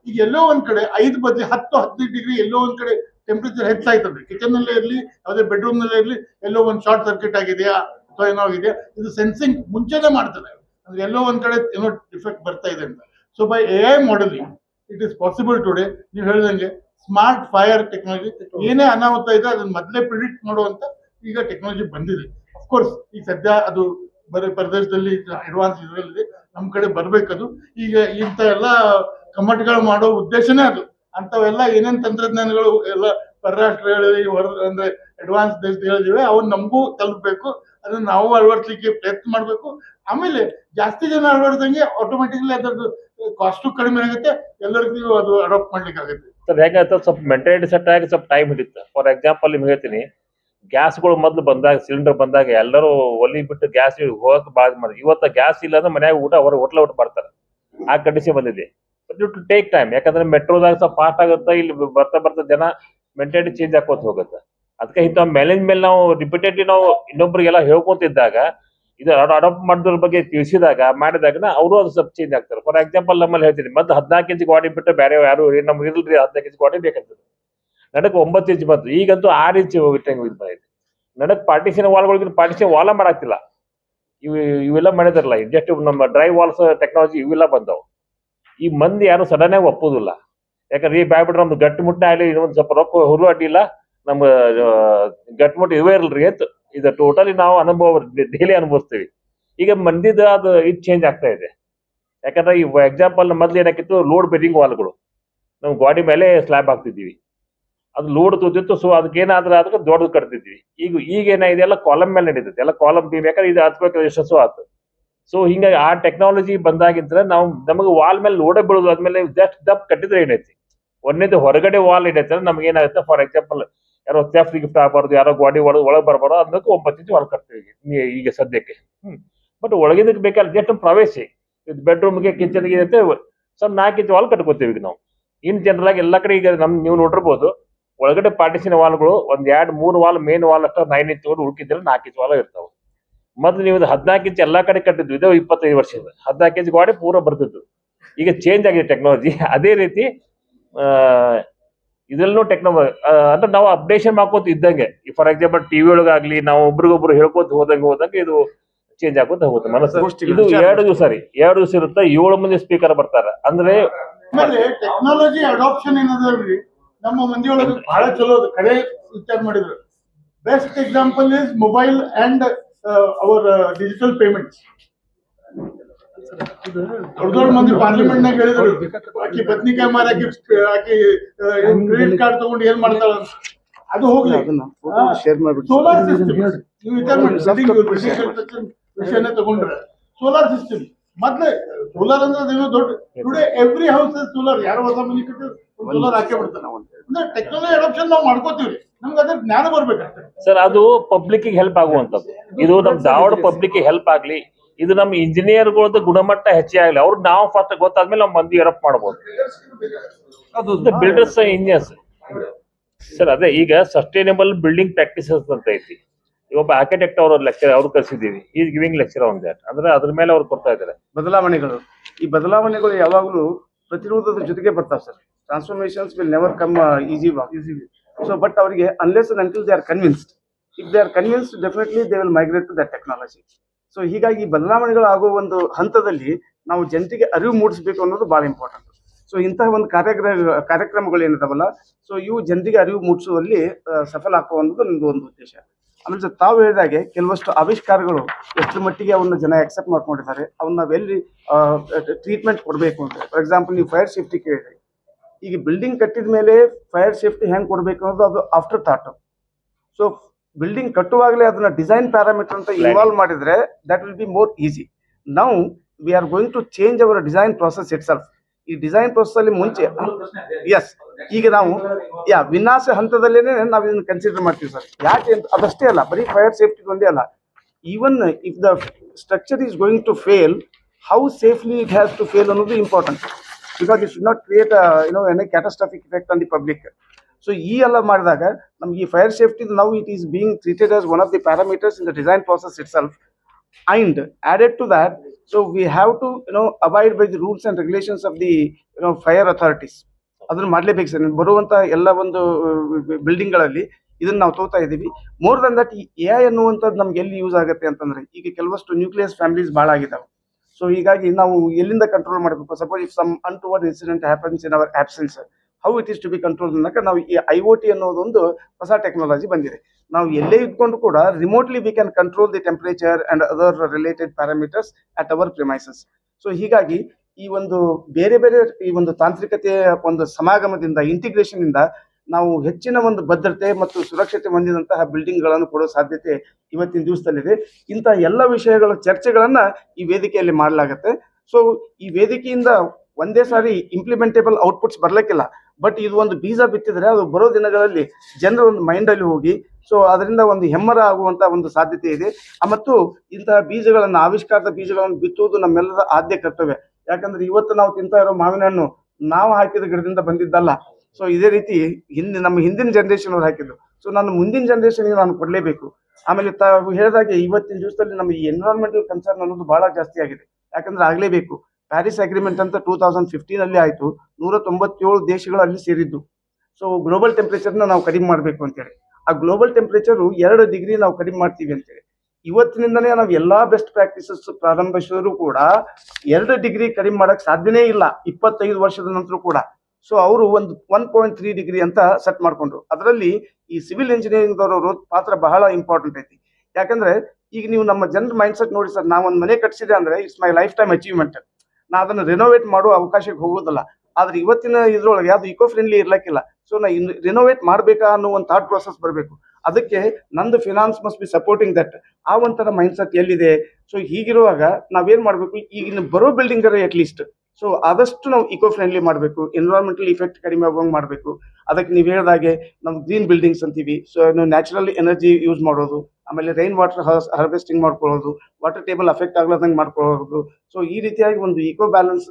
ಈಗ ಎಲ್ಲೋ ಒಂದ್ ಕಡೆ ಐದು ಬದಿ ಹತ್ತು ಹದಿನೈದು ಡಿಗ್ರಿ ಎಲ್ಲೋ ಒಂದ್ ಕಡೆ ಟೆಂಪರೇಚರ್ ಹೆಚ್ಚಾಯ್ತದೆ ಕಿಚನ್ ನಲ್ಲೇ ಇರ್ಲಿ, ಯಾವುದೇ ಬೆಡ್ರೂಮ್ ನಲ್ಲೇ ಇರಲಿ, ಎಲ್ಲೋ ಒಂದ್ ಶಾರ್ಟ್ ಸರ್ಕ್ಯೂಟ್ ಆಗಿದೆಯಾ, ಅಥವಾ ಏನೋ ಆಗಿದೆಯಾ, ಇದು ಸೆನ್ಸಿಂಗ್ ಮುಂಚೆನೆ ಮಾಡ್ತದೆ. ಅಂದ್ರೆ ಎಲ್ಲೋ ಒಂದ್ ಕಡೆ, ಏನೋ ಡಿಫೆಕ್ಟ್ ಬರ್ತಾ ಇದೆ ಅಂತ. So by A I modelling it is possible today ನೀವು ಹೇಳಿದಂಗೆ ಸ್ಮಾರ್ಟ್ ಫೈರ್ ಟೆಕ್ನಾಲಜಿ ಏನೇ ಅನಾಹುತ ಇದೆ ಅದನ್ನ ಮೊದಲೇ ಪ್ರಿಡಿಕ್ಟ್ ಮಾಡುವಂತ ಈಗ ಟೆಕ್ನಾಲಜಿ ಬಂದಿದೆ. ಅಫ್ಕೋರ್ಸ್ ಈ ಸದ್ಯ ಅದು ಬರೀ ಪ್ರದೇಶದಲ್ಲಿ ಅಡ್ವಾನ್ಸ್ ಇದರಲ್ಲಿ ನಮ್ ಕಡೆ ಬರಬೇಕದು. ಈಗ ಇಂಥ ಎಲ್ಲ ಕಮಟ್ಗಳು ಮಾಡೋ ಉದ್ದೇಶನೇ ಅದು. ಅಂತವೆಲ್ಲ ಏನೇನ್ ತಂತ್ರಜ್ಞಾನಗಳು ಎಲ್ಲ ಪರರಾಷ್ಟ್ರಗಳಲ್ಲಿ ಹೊರ ಅಂದ್ರೆ ಅಡ್ವಾನ್ಸ್ ದೇಶಗಳಿವೆ ಅವನ್ನ ನಮಗೂ ತಲುಪಬೇಕು. ಅದನ್ನ ನಾವು ಅಳವಡಿಸ್ಲಿಕ್ಕೆ ಪ್ರಯತ್ನ ಮಾಡ್ಬೇಕು. ಆಮೇಲೆ ಜಾಸ್ತಿ ಜನ ಅಳವಡಿಸಂಗೆ ಆಟೋಮೆಟಿಕ್ಲಿ ಅದರದ್ದು ಕಾಸ್ಟು ಕಡಿಮೆ ಆಗುತ್ತೆ. ಎಲ್ಲರಿಗೂ ಅದು ಅಡಾಪ್ಟ್ ಮಾಡ್ಲಿಕ್ಕೆ ಆಗುತ್ತೆ ಸರ್ ಹೆಂಗಾಯ್ತು ಸ್ವಲ್ಪ ಮೆಂಟಾಲಿಟಿ ಸೆಟ್ ಆಗಿ ಸ್ವಲ್ಪ ಟೈಮ್ ಹಿಡಿಯುತ್ತೆ ಫಾರ್ ಎಕ್ಸಾಂಪಲ್ ನಿಮ್ಗೆ ಹೇಳ್ತೀನಿ ಗ್ಯಾಸ್ಗಳು ಮೊದ್ಲು ಬಂದಾಗ, ಸಿಲಿಂಡರ್ ಬಂದಾಗ ಎಲ್ಲರೂ ಒಲಿ ಬಿಟ್ಟು ಗ್ಯಾಸ್ ಹೋಗಕ್ ಬಾಳ ಮಾಡಿ ಇವತ್ತು ಗ್ಯಾಸ್ ಇಲ್ಲ ಅಂದ್ರೆ ಮನ್ಯಾಗ ಊಟ ಹೊರ ಹೋಟ್ಲ ಊಟ ಮಾಡ್ತಾರೆ. ಆ ಕಂಡೀಷನ್ ಬಂದಿದೆ. But you to take time ಯಾಕಂದ್ರೆ ಮೆಟ್ರೋದಾಗ ಸ್ವಲ್ಪ ಫಾಸ್ಟ್ ಆಗುತ್ತೆ, ಇಲ್ಲಿ ಬರ್ತಾ ಬರ್ತಾ ಜನ ಮೆಂಟಾಲಿಟಿ ಚೇಂಜ್ ಆಕೋತ ಹೋಗುತ್ತೆ. ಅದಕ್ಕೆ ಇಂಥ ಮೇಲಿನ ಮೇಲೆ ನಾವು ರಿಪೀಟೆಡ್ಲಿ ನಾವು ಇನ್ನೊಬ್ರಿಗೆಲ್ಲ ಹೇಳ್ಕೊಂತಿದ್ದಾಗ, ಇದು ಅಡಾಪ್ಟ್ ಮಾಡಿದ್ರ ಬಗ್ಗೆ ತಿಳಿಸಿದಾಗ ಮಾಡಿದಾಗ ಅವರು ಅದು ಸ್ವಲ್ಪ ಚೇಂಜ್ ಆಗ್ತಾರೆ. ಫಾರ್ ಎಕ್ಸಾಂಪಲ್ ನಮ್ಮಲ್ಲಿ ಹೇಳ್ತೀನಿ ಮತ್ತೆ ಹದಿನಾಲ್ಕು ಇಂಚ್ ಗಾಡಿ ಬಿಟ್ಟು ಬೇರೆ ಯಾರು, ನಮ್ಗೆ ಇರಲ್ರಿ ಹದಿನಾಲ್ಕು ಇಂಚ್ ಗಾಡಿ ಬೇಕಂತದೆ ನಡಕ್ ಒಂಬತ್ತು ಇಂಚ್ ಬಂತು. ಈಗಂತೂ ಆರು ಇಂಚ್ ಬಿಟ್ಟಂಗೆ ಇದು ಬಂದೈತಿ ನಡಕ್ ಪಾರ್ಟಿಷನ್ ವಾಲ್ಗಳಿಗೆ ಪಾರ್ಟಿಷನ್ ವಾಲ ಮಾಡಾಕ್ತಿಲ್ಲ. ಇವು, ಇವೆಲ್ಲ ಮಾಡಿದಾರಲ್ಲ ಜಸ್ಟ್ ನಮ್ಮ ಡ್ರೈ ವಾಲ್ಸ್ ಟೆಕ್ನಾಲಜಿ ಇವೆಲ್ಲ ಬಂದವು. ಈ ಮಂದಿ ಯಾರು ಸಡನ್ ಆಗಿ ಒಪ್ಪೋದಿಲ್ಲ. ಯಾಕಂದ್ರೆ ಈ ಬ್ಯಾಗ್ಬಿಟ್ರೆ ನಮ್ದು ಗಟ್ಟಿ ಮುಟ್ಟ ಆಗಲಿ, ಇನ್ನೊಂದು ಸ್ವಲ್ಪ ರೊಕ್ಕ ಹುರು ಅಡ್ಡಿಲ್ಲ. ನಮ್ಮ ಗಟ್ಟಿ ಮುಟ್ಟ ಇವೇ ಇರಲ್ರಿ ಅಂತ. ಇದು ಟೋಟಲಿ ನಾವು ಅನುಭವ ಡೈಲಿ ಅನುಭವಿಸ್ತೀವಿ. ಈಗ ಮಂದಿದ ಅದು ಇದು ಚೇಂಜ್ ಆಗ್ತಾ ಇದೆ. ಯಾಕಂದ್ರೆ ಈ ಎಕ್ಸಾಂಪಲ್ ಮೊದ್ಲು ಏನಾಕಿತ್ತು? ಲೋಡ್ ಬೆರಿಂಗ್ ವಾಲ್ಗಳು ನಾವು ಗಾಡಿ ಮೇಲೆ ಸ್ಲ್ಯಾಬ್ ಹಾಕ್ತಿದ್ದೀವಿ. ಅದು ಲೋಡ್ ತೋತಿತ್ತು ಸೊ ಅದಕ್ಕೆ ಏನಾದ್ರೆ ಅದಕ್ಕೆ ದೊಡ್ಡದು ಕಟ್ತಿದ್ವಿ. ಈಗ ಈಗ ಏನಾಗಿದೆ ಎಲ್ಲ ಕಾಲಮ್ ಮೇಲೆ ನಡೀತೈತೆ ಎಲ್ಲ ಕಾಲಮ್ ಬೇಕಾದ್ರೆ ಇದು ಹತ್ಬೇಕು ಯಶಸ್ಸು ಆಯ್ತು ಸೊ ಹಿಂಗಾಗಿ ಆ ಟೆಕ್ನಾಲಜಿ ಬಂದಾಗಿದ್ರೆ ನಾವು ನಮಗೆ ವಾಲ್ ಮೇಲೆ ಲೋಡೇ ಬೀಳೋದು ಆದ್ಮೇಲೆ ಜಸ್ಟ್ ದಪ್ ಕಟ್ಟಿದ್ರೆ ಏನೈತಿ? ಒಂದೇದು ಹೊರಗಡೆ ವಾಲ್ ಏನೈತೆ ಅಂದ್ರೆ ನಮ್ಗೆ ಏನಾಗುತ್ತೆ? ಫಾರ್ ಎಕ್ಸಾಂಪಲ್ ಯಾರೋ ಥೆಫ್ಟ್ ಗಿಫ್ಟ್ ಆಗಬಾರ್ದು ಯಾರೋ ಗಾಡಿ ಒಳಗೆ ಒಳಗೆ ಬರಬಾರ್ದು, ಅದಕ್ಕೆ ಒಂಬತ್ತು ಇಂಚು ವಾಲ್ ಕಟ್ತೀವಿ ಈಗ ಸದ್ಯಕ್ಕೆ. ಹ್ಮ್. ಬಟ್ ಒಳಗಿಂದಕ್ಕೆ ಬೇಕಾದ್ರೆ ಜಸ್ಟ್ ಪ್ರವೇಶಿ. ಇದು ಬೆಡ್ರೂಮ್ಗೆ ಕಿಚನ್ಗೆ ಇರುತ್ತೆ ಸ್ವಲ್ಪ ನಾಲ್ಕು ಇಂಚು ವಾಲ್ ಕಟ್ಕೋತೀವಿ ಈಗ ನಾವು. ಇನ್ ಜನರಲ್ ಆಗಿ ಎಲ್ಲ ಕಡೆ ಈಗ ನಮ್ ನೀವು ನೋಡಿರ್ಬೋದು. ಒಳಗಡೆ ಪಾರ್ಟಿಷನ್ ವಾಲ್ಗಳು ಒಂದ್ ಎರಡ್ ಮೂರು ವಾಲ್ ಮೇನ್ ವಾಲ್ ಅಷ್ಟ ನೈನ್ ಇಂಚ್ ಉಳ್ಕಿದ್ರೆ ನಾಲ್ಕು ಇಂಚ್ ವಾಲ್ ಇರ್ತಾವ. ಮೊದ್ಲು ನೀವು ಹದಿನಾಲ್ಕು ಇಂಚ್ ಎಲ್ಲಾ ಕಡೆ ಕಟ್ಟಿದ್ವಿ ಇದು ಇಪ್ಪತ್ತೈದು ವರ್ಷದ. ಹದಿನಾಲ್ಕು ಇಂಚ್ ಗಾಡಿ ಪೂರ ಬರ್ತಿತ್ತು. ಈಗ ಚೇಂಜ್ ಆಗಿದೆ ಟೆಕ್ನಾಲಜಿ ಅದೇ ರೀತಿ ಆ ಇದೆಲ್ಲೂ ಟೆಕ್ನಾಲಜಿ ಅಂದ್ರೆ ನಾವು ಅಪ್ಡೇಷನ್ ಮಾಡ್ಕೋತ ಇದ್ದಂಗೆ. ಫಾರ್ ಎಕ್ಸಾಂಪಲ್ ಟಿವಿ ಒಳಗಾಗ್ಲಿ ನಾವು ಒಬ್ರಿಗೊಬ್ರು ಹೇಳ್ಕೊತ ಹೋದಂಗೆ ಹೋದಂಗೆ ಇದು ಚೇಂಜ್ ಆಗೋತ ಹೋಗುತ್ತೆ ಮನಸ್ಸು ಇದು ಎರಡು ದಿವಸ ರೀ. ಎರಡು ದಿವಸ ಇರುತ್ತೆ ಏಳು ಮಂದಿ ಸ್ಪೀಕರ್ ಬರ್ತಾರೆ. ಅಂದ್ರೆ ಟೆಕ್ನಾಲಜಿ ಅಡಾಪ್ಷನ್ ಏನದಲ್ರಿ ನಮ್ಮ ಮಂದಿಯೊಳಗೆ ಬಹಳ ಚಲೋ ಅದು. ಕರೆ ವಿಚಾರ ಮಾಡಿದ್ರು. Best example is mobile and our digital payments ದೊಡ್ಡ ದೊಡ್ಡ ಮಂದಿ ಪಾರ್ಲಿಮೆಂಟ್ ನಾಗ ಹೇಳಿದ್ರು. ಆಕಿ ಬದ್ನಿಕಾಯಿ ಮಾರಿ ಆಕಿ ಆಕಿ ಕ್ರೆಡಿಟ್ ಕಾರ್ಡ್ ತಗೊಂಡು ಏನ್ ಮಾಡ್ತಾಳ ಅಂತ. ಅದು ಹೋಗ್ಲಿ. ಸೋಲಾರ್ ಸಿಸ್ಟಮ್ ನೀವು construction ವಿಷಯನೇ ತಗೊಂಡ್ರೆ. ಸೋಲಾರ್ ಸಿಸ್ಟಮ್ ಮೊದ್ಲೇ ಸೋಲಾರ್ ಅಂದ್ರೆ ದೊಡ್ಡ ಟುಡೇ ಎವ್ರಿ ಹೌಸ್ ಸೋಲಾರ್ ಯಾರು ಹೊಸ ಮನೆ ಕಟ್ಟಿದ್ರು. ಸೋಲಾರ್ ಹಾಕೇ ಬಿಡ್ತಾನೆ ಅಂದ್ರೆ ಟೆಕ್ನಾಲಜಿ ಅಡಾಪ್ಷನ್ ನಾವು ಮಾಡ್ಕೋತೀವಿ ನಮ್ಗೆ ಅದ್ರ ಜ್ಞಾನ ಬರ್ಬೇಕಷ್ಟೇ ಸರ್ ಅದು ಪಬ್ಲಿಕ್ ಹೆಲ್ಪ್ ಆಗುವಂತದ್ದು ಇದು ನಮ್ ಧಾರವಾಡ ಪಬ್ಲಿಕ್ ಹೆಲ್ಪ್ ಆಗ್ಲಿ ಇದು ನಮ್ಮ ಇಂಜಿನಿಯರ್ಗಳದ್ದು ಗುಣಮಟ್ಟ ಹೆಚ್ಚೆ ಆಗ್ಲಿ ಅವ್ರ ನಾವು ಫಸ್ಟ್ ಗೊತ್ತಾದ್ಮೇಲೆ ನಾವು ಮಂದಿ ಎರಪ್ ಮಾಡಬಹುದು ಅದು ಬಿಲ್ಡರ್ಸ್ ಇಂಜಿನಿಯರ್ಸ್ ಸರ್ ಅದೇ ಈಗ ಸಸ್ಟೈನಬಲ್ ಬಿಲ್ಡಿಂಗ್ ಪ್ರಾಕ್ಟೀಸಸ್ ಅಂತ ಐತಿ. ಒಬ್ಬ ಆರ್ಕಿಟೆಕ್ಟ್ ಅವ್ರ ಲೆಕ್ಚರ್ ಅವ್ರು ಕರ್ಸಿದೀವಿ is giving lecture on that ಅಂದ್ರೆ ಅದ್ರ ಮೇಲೆ ಅವ್ರು ಕೊಡ್ತಾ ಇದ್ದಾರೆ. ಬದಲಾವಣೆಗಳು. ಈ ಬದಲಾವಣೆಗಳು ಯಾವಾಗಲೂ ಪ್ರತಿರೋಧದ ಜೊತೆಗೆ ಬರ್ತಾವೆ sir. Transformations will never come easy so but ಅವರಿಗೆ unless and until they are convinced if they are convinced definitely they will migrate to that technology so ಹೀಗಾಗಿ ಬದಲಾವಣೆಗಳು ಆಗುವ ಒಂದು ಹಂತದಲ್ಲಿ ನಾವು ಜನರಿಗೆ ಅರಿವು ಮೂಡಿಸಬೇಕು ಅನ್ನೋದು ಭಾಳ ಇಂಪಾರ್ಟೆಂಟ್ ಸೊ ಇಂತಹ ಒಂದು ಕಾರ್ಯಕ್ರಮ ಕಾರ್ಯಕ್ರಮಗಳು ಏನಿದಾವಲ್ಲ ಸೊ ಇವು ಜನರಿಗೆ ಅರಿವು ಮೂಡಿಸುವಲ್ಲಿ ಸಫಲ ಆಗುವ ಅನ್ನೋದು ನನ್ನದು ಒಂದು ಉದ್ದೇಶ. ಆಮೇಲೆ ಸರ್ ತಾವು ಹೇಳಿದಾಗೆ ಕೆಲವಷ್ಟು ಆವಿಷ್ಕಾರಗಳು ಎಷ್ಟು ಮಟ್ಟಿಗೆ ಅವನ್ನ ಜನ ಅಕ್ಸೆಪ್ಟ್ ಮಾಡ್ಕೊಂಡಿದ್ದಾರೆ ಅವನ್ನ ನಾವೆಲ್ಲಿ ಟ್ರೀಟ್ಮೆಂಟ್ ಕೊಡಬೇಕು ಅಂತ. ಫಾರ್ ಎಕ್ಸಾಂಪಲ್ ನೀವು ಫೈರ್ ಸೇಫ್ಟಿ ಕೇಳಿದ್ರಿ. ಈಗ ಬಿಲ್ಡಿಂಗ್ ಕಟ್ಟಿದ ಮೇಲೆ ಫೈರ್ ಸೇಫ್ಟಿ ಹೆಂಗೆ ಕೊಡಬೇಕು ಅನ್ನೋದು ಅದು ಆಫ್ಟರ್ ಥಾಟ್ ಸೊ ಬಿಲ್ಡಿಂಗ್ ಕಟ್ಟುವಾಗಲೇ ಅದನ್ನ ಡಿಸೈನ್ ಪ್ಯಾರಾಮೀಟರ್ ಅಂತ ಇನ್ವಾಲ್ವ್ ಮಾಡಿದ್ರೆ that will be more easy ನಾವು we are going to change our design process itself ಈ ಡಿಸೈನ್ ಪ್ರೊಸೆಸ್ ಅಲ್ಲಿ ಮುಂಚೆ ಎಸ್ ಈಗ ನಾವು ಯಾ ವಿನಾಶ ಹಂತದಲ್ಲೇನೆ ನಾವು ಇದನ್ನ ಕನ್ಸಿಡರ್ ಮಾಡ್ತೀವಿ ಸರ್ ಯಾಕೆ ಅಂತ ಅದಷ್ಟೇ ಅಲ್ಲ ಬರೀ ಫೈರ್ ಸೇಫ್ಟಿ ಒಂದೇ ಅಲ್ಲ. Even if the structure is going to fail how safely it has to fail ಅನ್ನೋದು important because it should not create you know any catastrophic effect on the public so ಈ ಎಲ್ಲ ಮಾಡಿದಾಗ ನಮ್ಗೆ ಈ fire safety now it is being treated as one of the parameters in the design process itself and added to so so we have to you know abide by the rules and regulations of the you know fire authorities ಅದನ್ನು ಮಾಡಲೇಬೇಕು sir. ಬರುವಂಥ ಎಲ್ಲ ಒಂದು ಬಿಲ್ಡಿಂಗ್ಗಳಲ್ಲಿ ಇದನ್ನ ನಾವು ತೋತಾ ಇದ್ದೀವಿ. More than that A I ಅನ್ನುವಂಥದ್ದು ನಮ್ಗೆ ಎಲ್ಲಿ ಯೂಸ್ ಆಗುತ್ತೆ ಅಂತಂದ್ರೆ, ಈಗ ಕೆಲವಷ್ಟು ನ್ಯೂಕ್ಲಿಯಸ್ ಫ್ಯಾಮಿಲೀಸ್ ಭಾಳ ಆಗಿದಾವೆ ಸೊ ಹೀಗಾಗಿ ನಾವು ಎಲ್ಲಿಂದ ಕಂಟ್ರೋಲ್ ಮಾಡಬೇಕು? Suppose if some untoward incident happens in our absence how it is to be control ಅನ್ನಕ ನಾವು ಈ ಐ ಒ ಟಿ ಅನ್ನೋದೊಂದು ಹೊಸ ಟೆಕ್ನಾಲಜಿ ಬಂದಿದೆ. ನಾವು ಎಲ್ಲೇ ಇದ್ಕೊಂಡು ಕೂಡ remotely we can control the temperature and other related parameters at our premises so ಹೀಗಾಗಿ ಈ ಒಂದು ಬೇರೆ ಬೇರೆ ಈ ಒಂದು ತಾಂತ್ರಿಕತೆಯ ಒಂದು ಸಮಾಗಮದಿಂದ ಇಂಟಿಗ್ರೇಷನ್ ಇಂದ ನಾವು ಹೆಚ್ಚಿನ ಒಂದು ಭದ್ರತೆ ಮತ್ತು ಸುರಕ್ಷತೆ ಹೊಂದಿದಂತಹ ಬಿಲ್ಡಿಂಗ್ಗಳನ್ನು ಕೊಡೋ ಸಾಧ್ಯತೆ ಇವತ್ತಿನ ದಿವಸದಲ್ಲಿದೆ. ಇಂಥ ಎಲ್ಲ ವಿಷಯಗಳ ಚರ್ಚೆಗಳನ್ನು ಈ ವೇದಿಕೆಯಲ್ಲಿ ಮಾಡಲಾಗತ್ತೆ. ಸೊ ಈ ವೇದಿಕೆಯಿಂದ ಒಂದೇ ಸಾರಿ ಇಂಪ್ಲಿಮೆಂಟೇಬಲ್ ಔಟ್ಪುಟ್ಸ್ ಬರಲಿಕ್ಕಿಲ್ಲ. ಬಟ್ ಇದು ಒಂದು ಬೀಜ ಬಿತ್ತಿದ್ರೆ ಅದು ಬರೋ ದಿನಗಳಲ್ಲಿ ಜನರ ಒಂದು ಮೈಂಡ್ ಅಲ್ಲಿ ಹೋಗಿ ಸೊ ಅದರಿಂದ ಒಂದು ಹೆಮ್ಮರ ಆಗುವಂತ ಒಂದು ಸಾಧ್ಯತೆ ಇದೆ. ಮತ್ತು ಇಂತಹ ಬೀಜಗಳನ್ನು, ಆವಿಷ್ಕಾರದ ಬೀಜಗಳನ್ನು ಬಿತ್ತುವುದು ನಮ್ಮೆಲ್ಲರ ಆದ್ಯ ಕರ್ತವ್ಯ. ಯಾಕಂದ್ರೆ ಇವತ್ತು ನಾವು ತಿಂತಾ ಇರೋ ಮಾವಿನ ಹಣ್ಣು ನಾವು ಹಾಕಿದ ಗಿಡದಿಂದ ಬಂದಿದ್ದಲ್ಲ. ಸೊ ಇದೇ ರೀತಿ ಹಿಂದೆ, ನಮ್ಮ ಹಿಂದಿನ ಜನರೇಷನ್ ಅವ್ರು ಹಾಕಿದ್ರು. ಸೊ ನಾನು ಮುಂದಿನ ಜನರೇಷನ್ಗೆ ನಾನು ಕೊಡಲೇಬೇಕು. ಆಮೇಲೆ ತಾವು ಹೇಳಿದಾಗೆ ಇವತ್ತಿನ ದಿವಸದಲ್ಲಿ ನಮ್ಮ ಈ ಎನ್ವಿರಾನ್ಮೆಂಟಲ್ ಕನ್ಸರ್ನ್ ಅನ್ನೋದು ಬಹಳ ಜಾಸ್ತಿ ಆಗಿದೆ. ಯಾಕಂದ್ರೆ ಆಗಲೇಬೇಕು. ಪ್ಯಾರಿಸ್ ಅಗ್ರಿಮೆಂಟ್ ಅಂತ ಟೂ ತೌಸಂಡ್ ಫಿಫ್ಟೀನ್ ಅಲ್ಲಿ ಆಯ್ತು. ನೂರ ತೊಂಬತ್ತೇಳು ದೇಶಗಳು ಅಲ್ಲಿ ಸೇರಿದ್ದು. ಸೊ ಗ್ಲೋಬಲ್ ಟೆಂಪ್ರೇಚರ್ನ ನಾವು ಕಡಿಮೆ ಮಾಡಬೇಕು ಅಂತೇಳಿ. ಆ ಗ್ಲೋಬಲ್ ಟೆಂಪ್ರೇಚರು ಎರಡು ಡಿಗ್ರಿ ನಾವು ಕಡಿಮೆ ಮಾಡ್ತೀವಿ ಅಂತೇಳಿ. ಇವತ್ತಿನಿಂದಲೇ ನಾವು ಎಲ್ಲಾ ಬೆಸ್ಟ್ ಪ್ರಾಕ್ಟೀಸಸ್ ಪ್ರಾರಂಭಿಸಿದ್ರು ಕೂಡ ಎರಡು ಡಿಗ್ರಿ ಕಡಿಮೆ ಮಾಡಕ್ ಸಾಧ್ಯನೇ ಇಲ್ಲ. ಇಪ್ಪತ್ತೈದು ವರ್ಷದ ನಂತರ ಕೂಡ. ಸೊ ಅವರು ಒಂದು ಒನ್ ಪಾಯಿಂಟ್ ತ್ರೀ ಡಿಗ್ರಿ ಅಂತ ಸೆಟ್ ಮಾಡಿಕೊಂಡ್ರು. ಅದರಲ್ಲಿ ಈ ಸಿವಿಲ್ ಇಂಜಿನಿಯರಿಂಗ್ ದವರವರು ಪಾತ್ರ ಬಹಳ ಇಂಪಾರ್ಟೆಂಟ್ ಐತಿ. ಯಾಕಂದ್ರೆ ಈಗ ನೀವು ನಮ್ಮ ಜನರ ಮೈಂಡ್ ಸೆಟ್ ನೋಡಿ ಸರ್ ನಾವು ಒಂದು ಮನೆ ಕಟ್ಟಿಸಿದೆ ಅಂದ್ರೆ it's my lifetime achievement ನಾ ಅದನ್ನು ರಿನೋವೇಟ್ ಮಾಡೋ ಅವಕಾಶಕ್ಕೆ ಹೋಗೋದಿಲ್ಲ. ಆದ್ರೆ ಇವತ್ತಿನ ಇದ್ರೊಳಗೆ ಯಾವುದು ಇಕೋ ಫ್ರೆಂಡ್ಲಿ ಇರ್ಲಕ್ಕಿಲ್ಲ. ಸೊ ನಾ ಇನ್ ರಿನೋವೇಟ್ ಮಾಡ್ಬೇಕಾ ಅನ್ನೋ ಒಂದು ಥಾಟ್ ಪ್ರೊಸೆಸ್ ಬರಬೇಕು. ಅದಕ್ಕೆ ನಂದು finance must be supporting that ಆ ಒಂಥರ ಮೈಂಡ್ ಸೆಟ್ ಎಲ್ಲಿದೆ? ಸೊ ಹೀಗಿರುವಾಗ ನಾವೇನ್ ಮಾಡ್ಬೇಕು? ಈಗಿನ ಬರೋ ಬಿಲ್ಡಿಂಗ್ ಅಟ್ ಲೀಸ್ಟ್ ಸೊ ಆದಷ್ಟು ನಾವು ಇಕೋ ಫ್ರೆಂಡ್ಲಿ ಮಾಡಬೇಕು ಎನ್ವಿರಾನ್ಮೆಂಟಲ್ ಇಫೆಕ್ಟ್ ಕಡಿಮೆ ಆಗುವಂಗೆ ಮಾಡಬೇಕು. ಅದಕ್ಕೆ ನೀವು ಹೇಳಿದಾಗೆ ನಾವು ಗ್ರೀನ್ ಬಿಲ್ಡಿಂಗ್ಸ್ ಅಂತೀವಿ. ಸೊ ನ್ಯಾಚುರಲ್ ಎನರ್ಜಿ ಯೂಸ್ ಮಾಡೋದು, ಆಮೇಲೆ ರೈನ್ ವಾಟರ್ ಹಾರ್ವೆಸ್ಟಿಂಗ್ ಮಾಡ್ಕೊಳ್ಳೋದು ವಾಟರ್ ಟೇಬಲ್ ಅಫೆಕ್ಟ್ ಆಗ್ಲಾರ್ದಂಗೆ ಮಾಡ್ಕೊಳ್ಳೋದು. ಸೊ ಈ ರೀತಿಯಾಗಿ ಒಂದು ಇಕೋ ಬ್ಯಾಲೆನ್ಸ್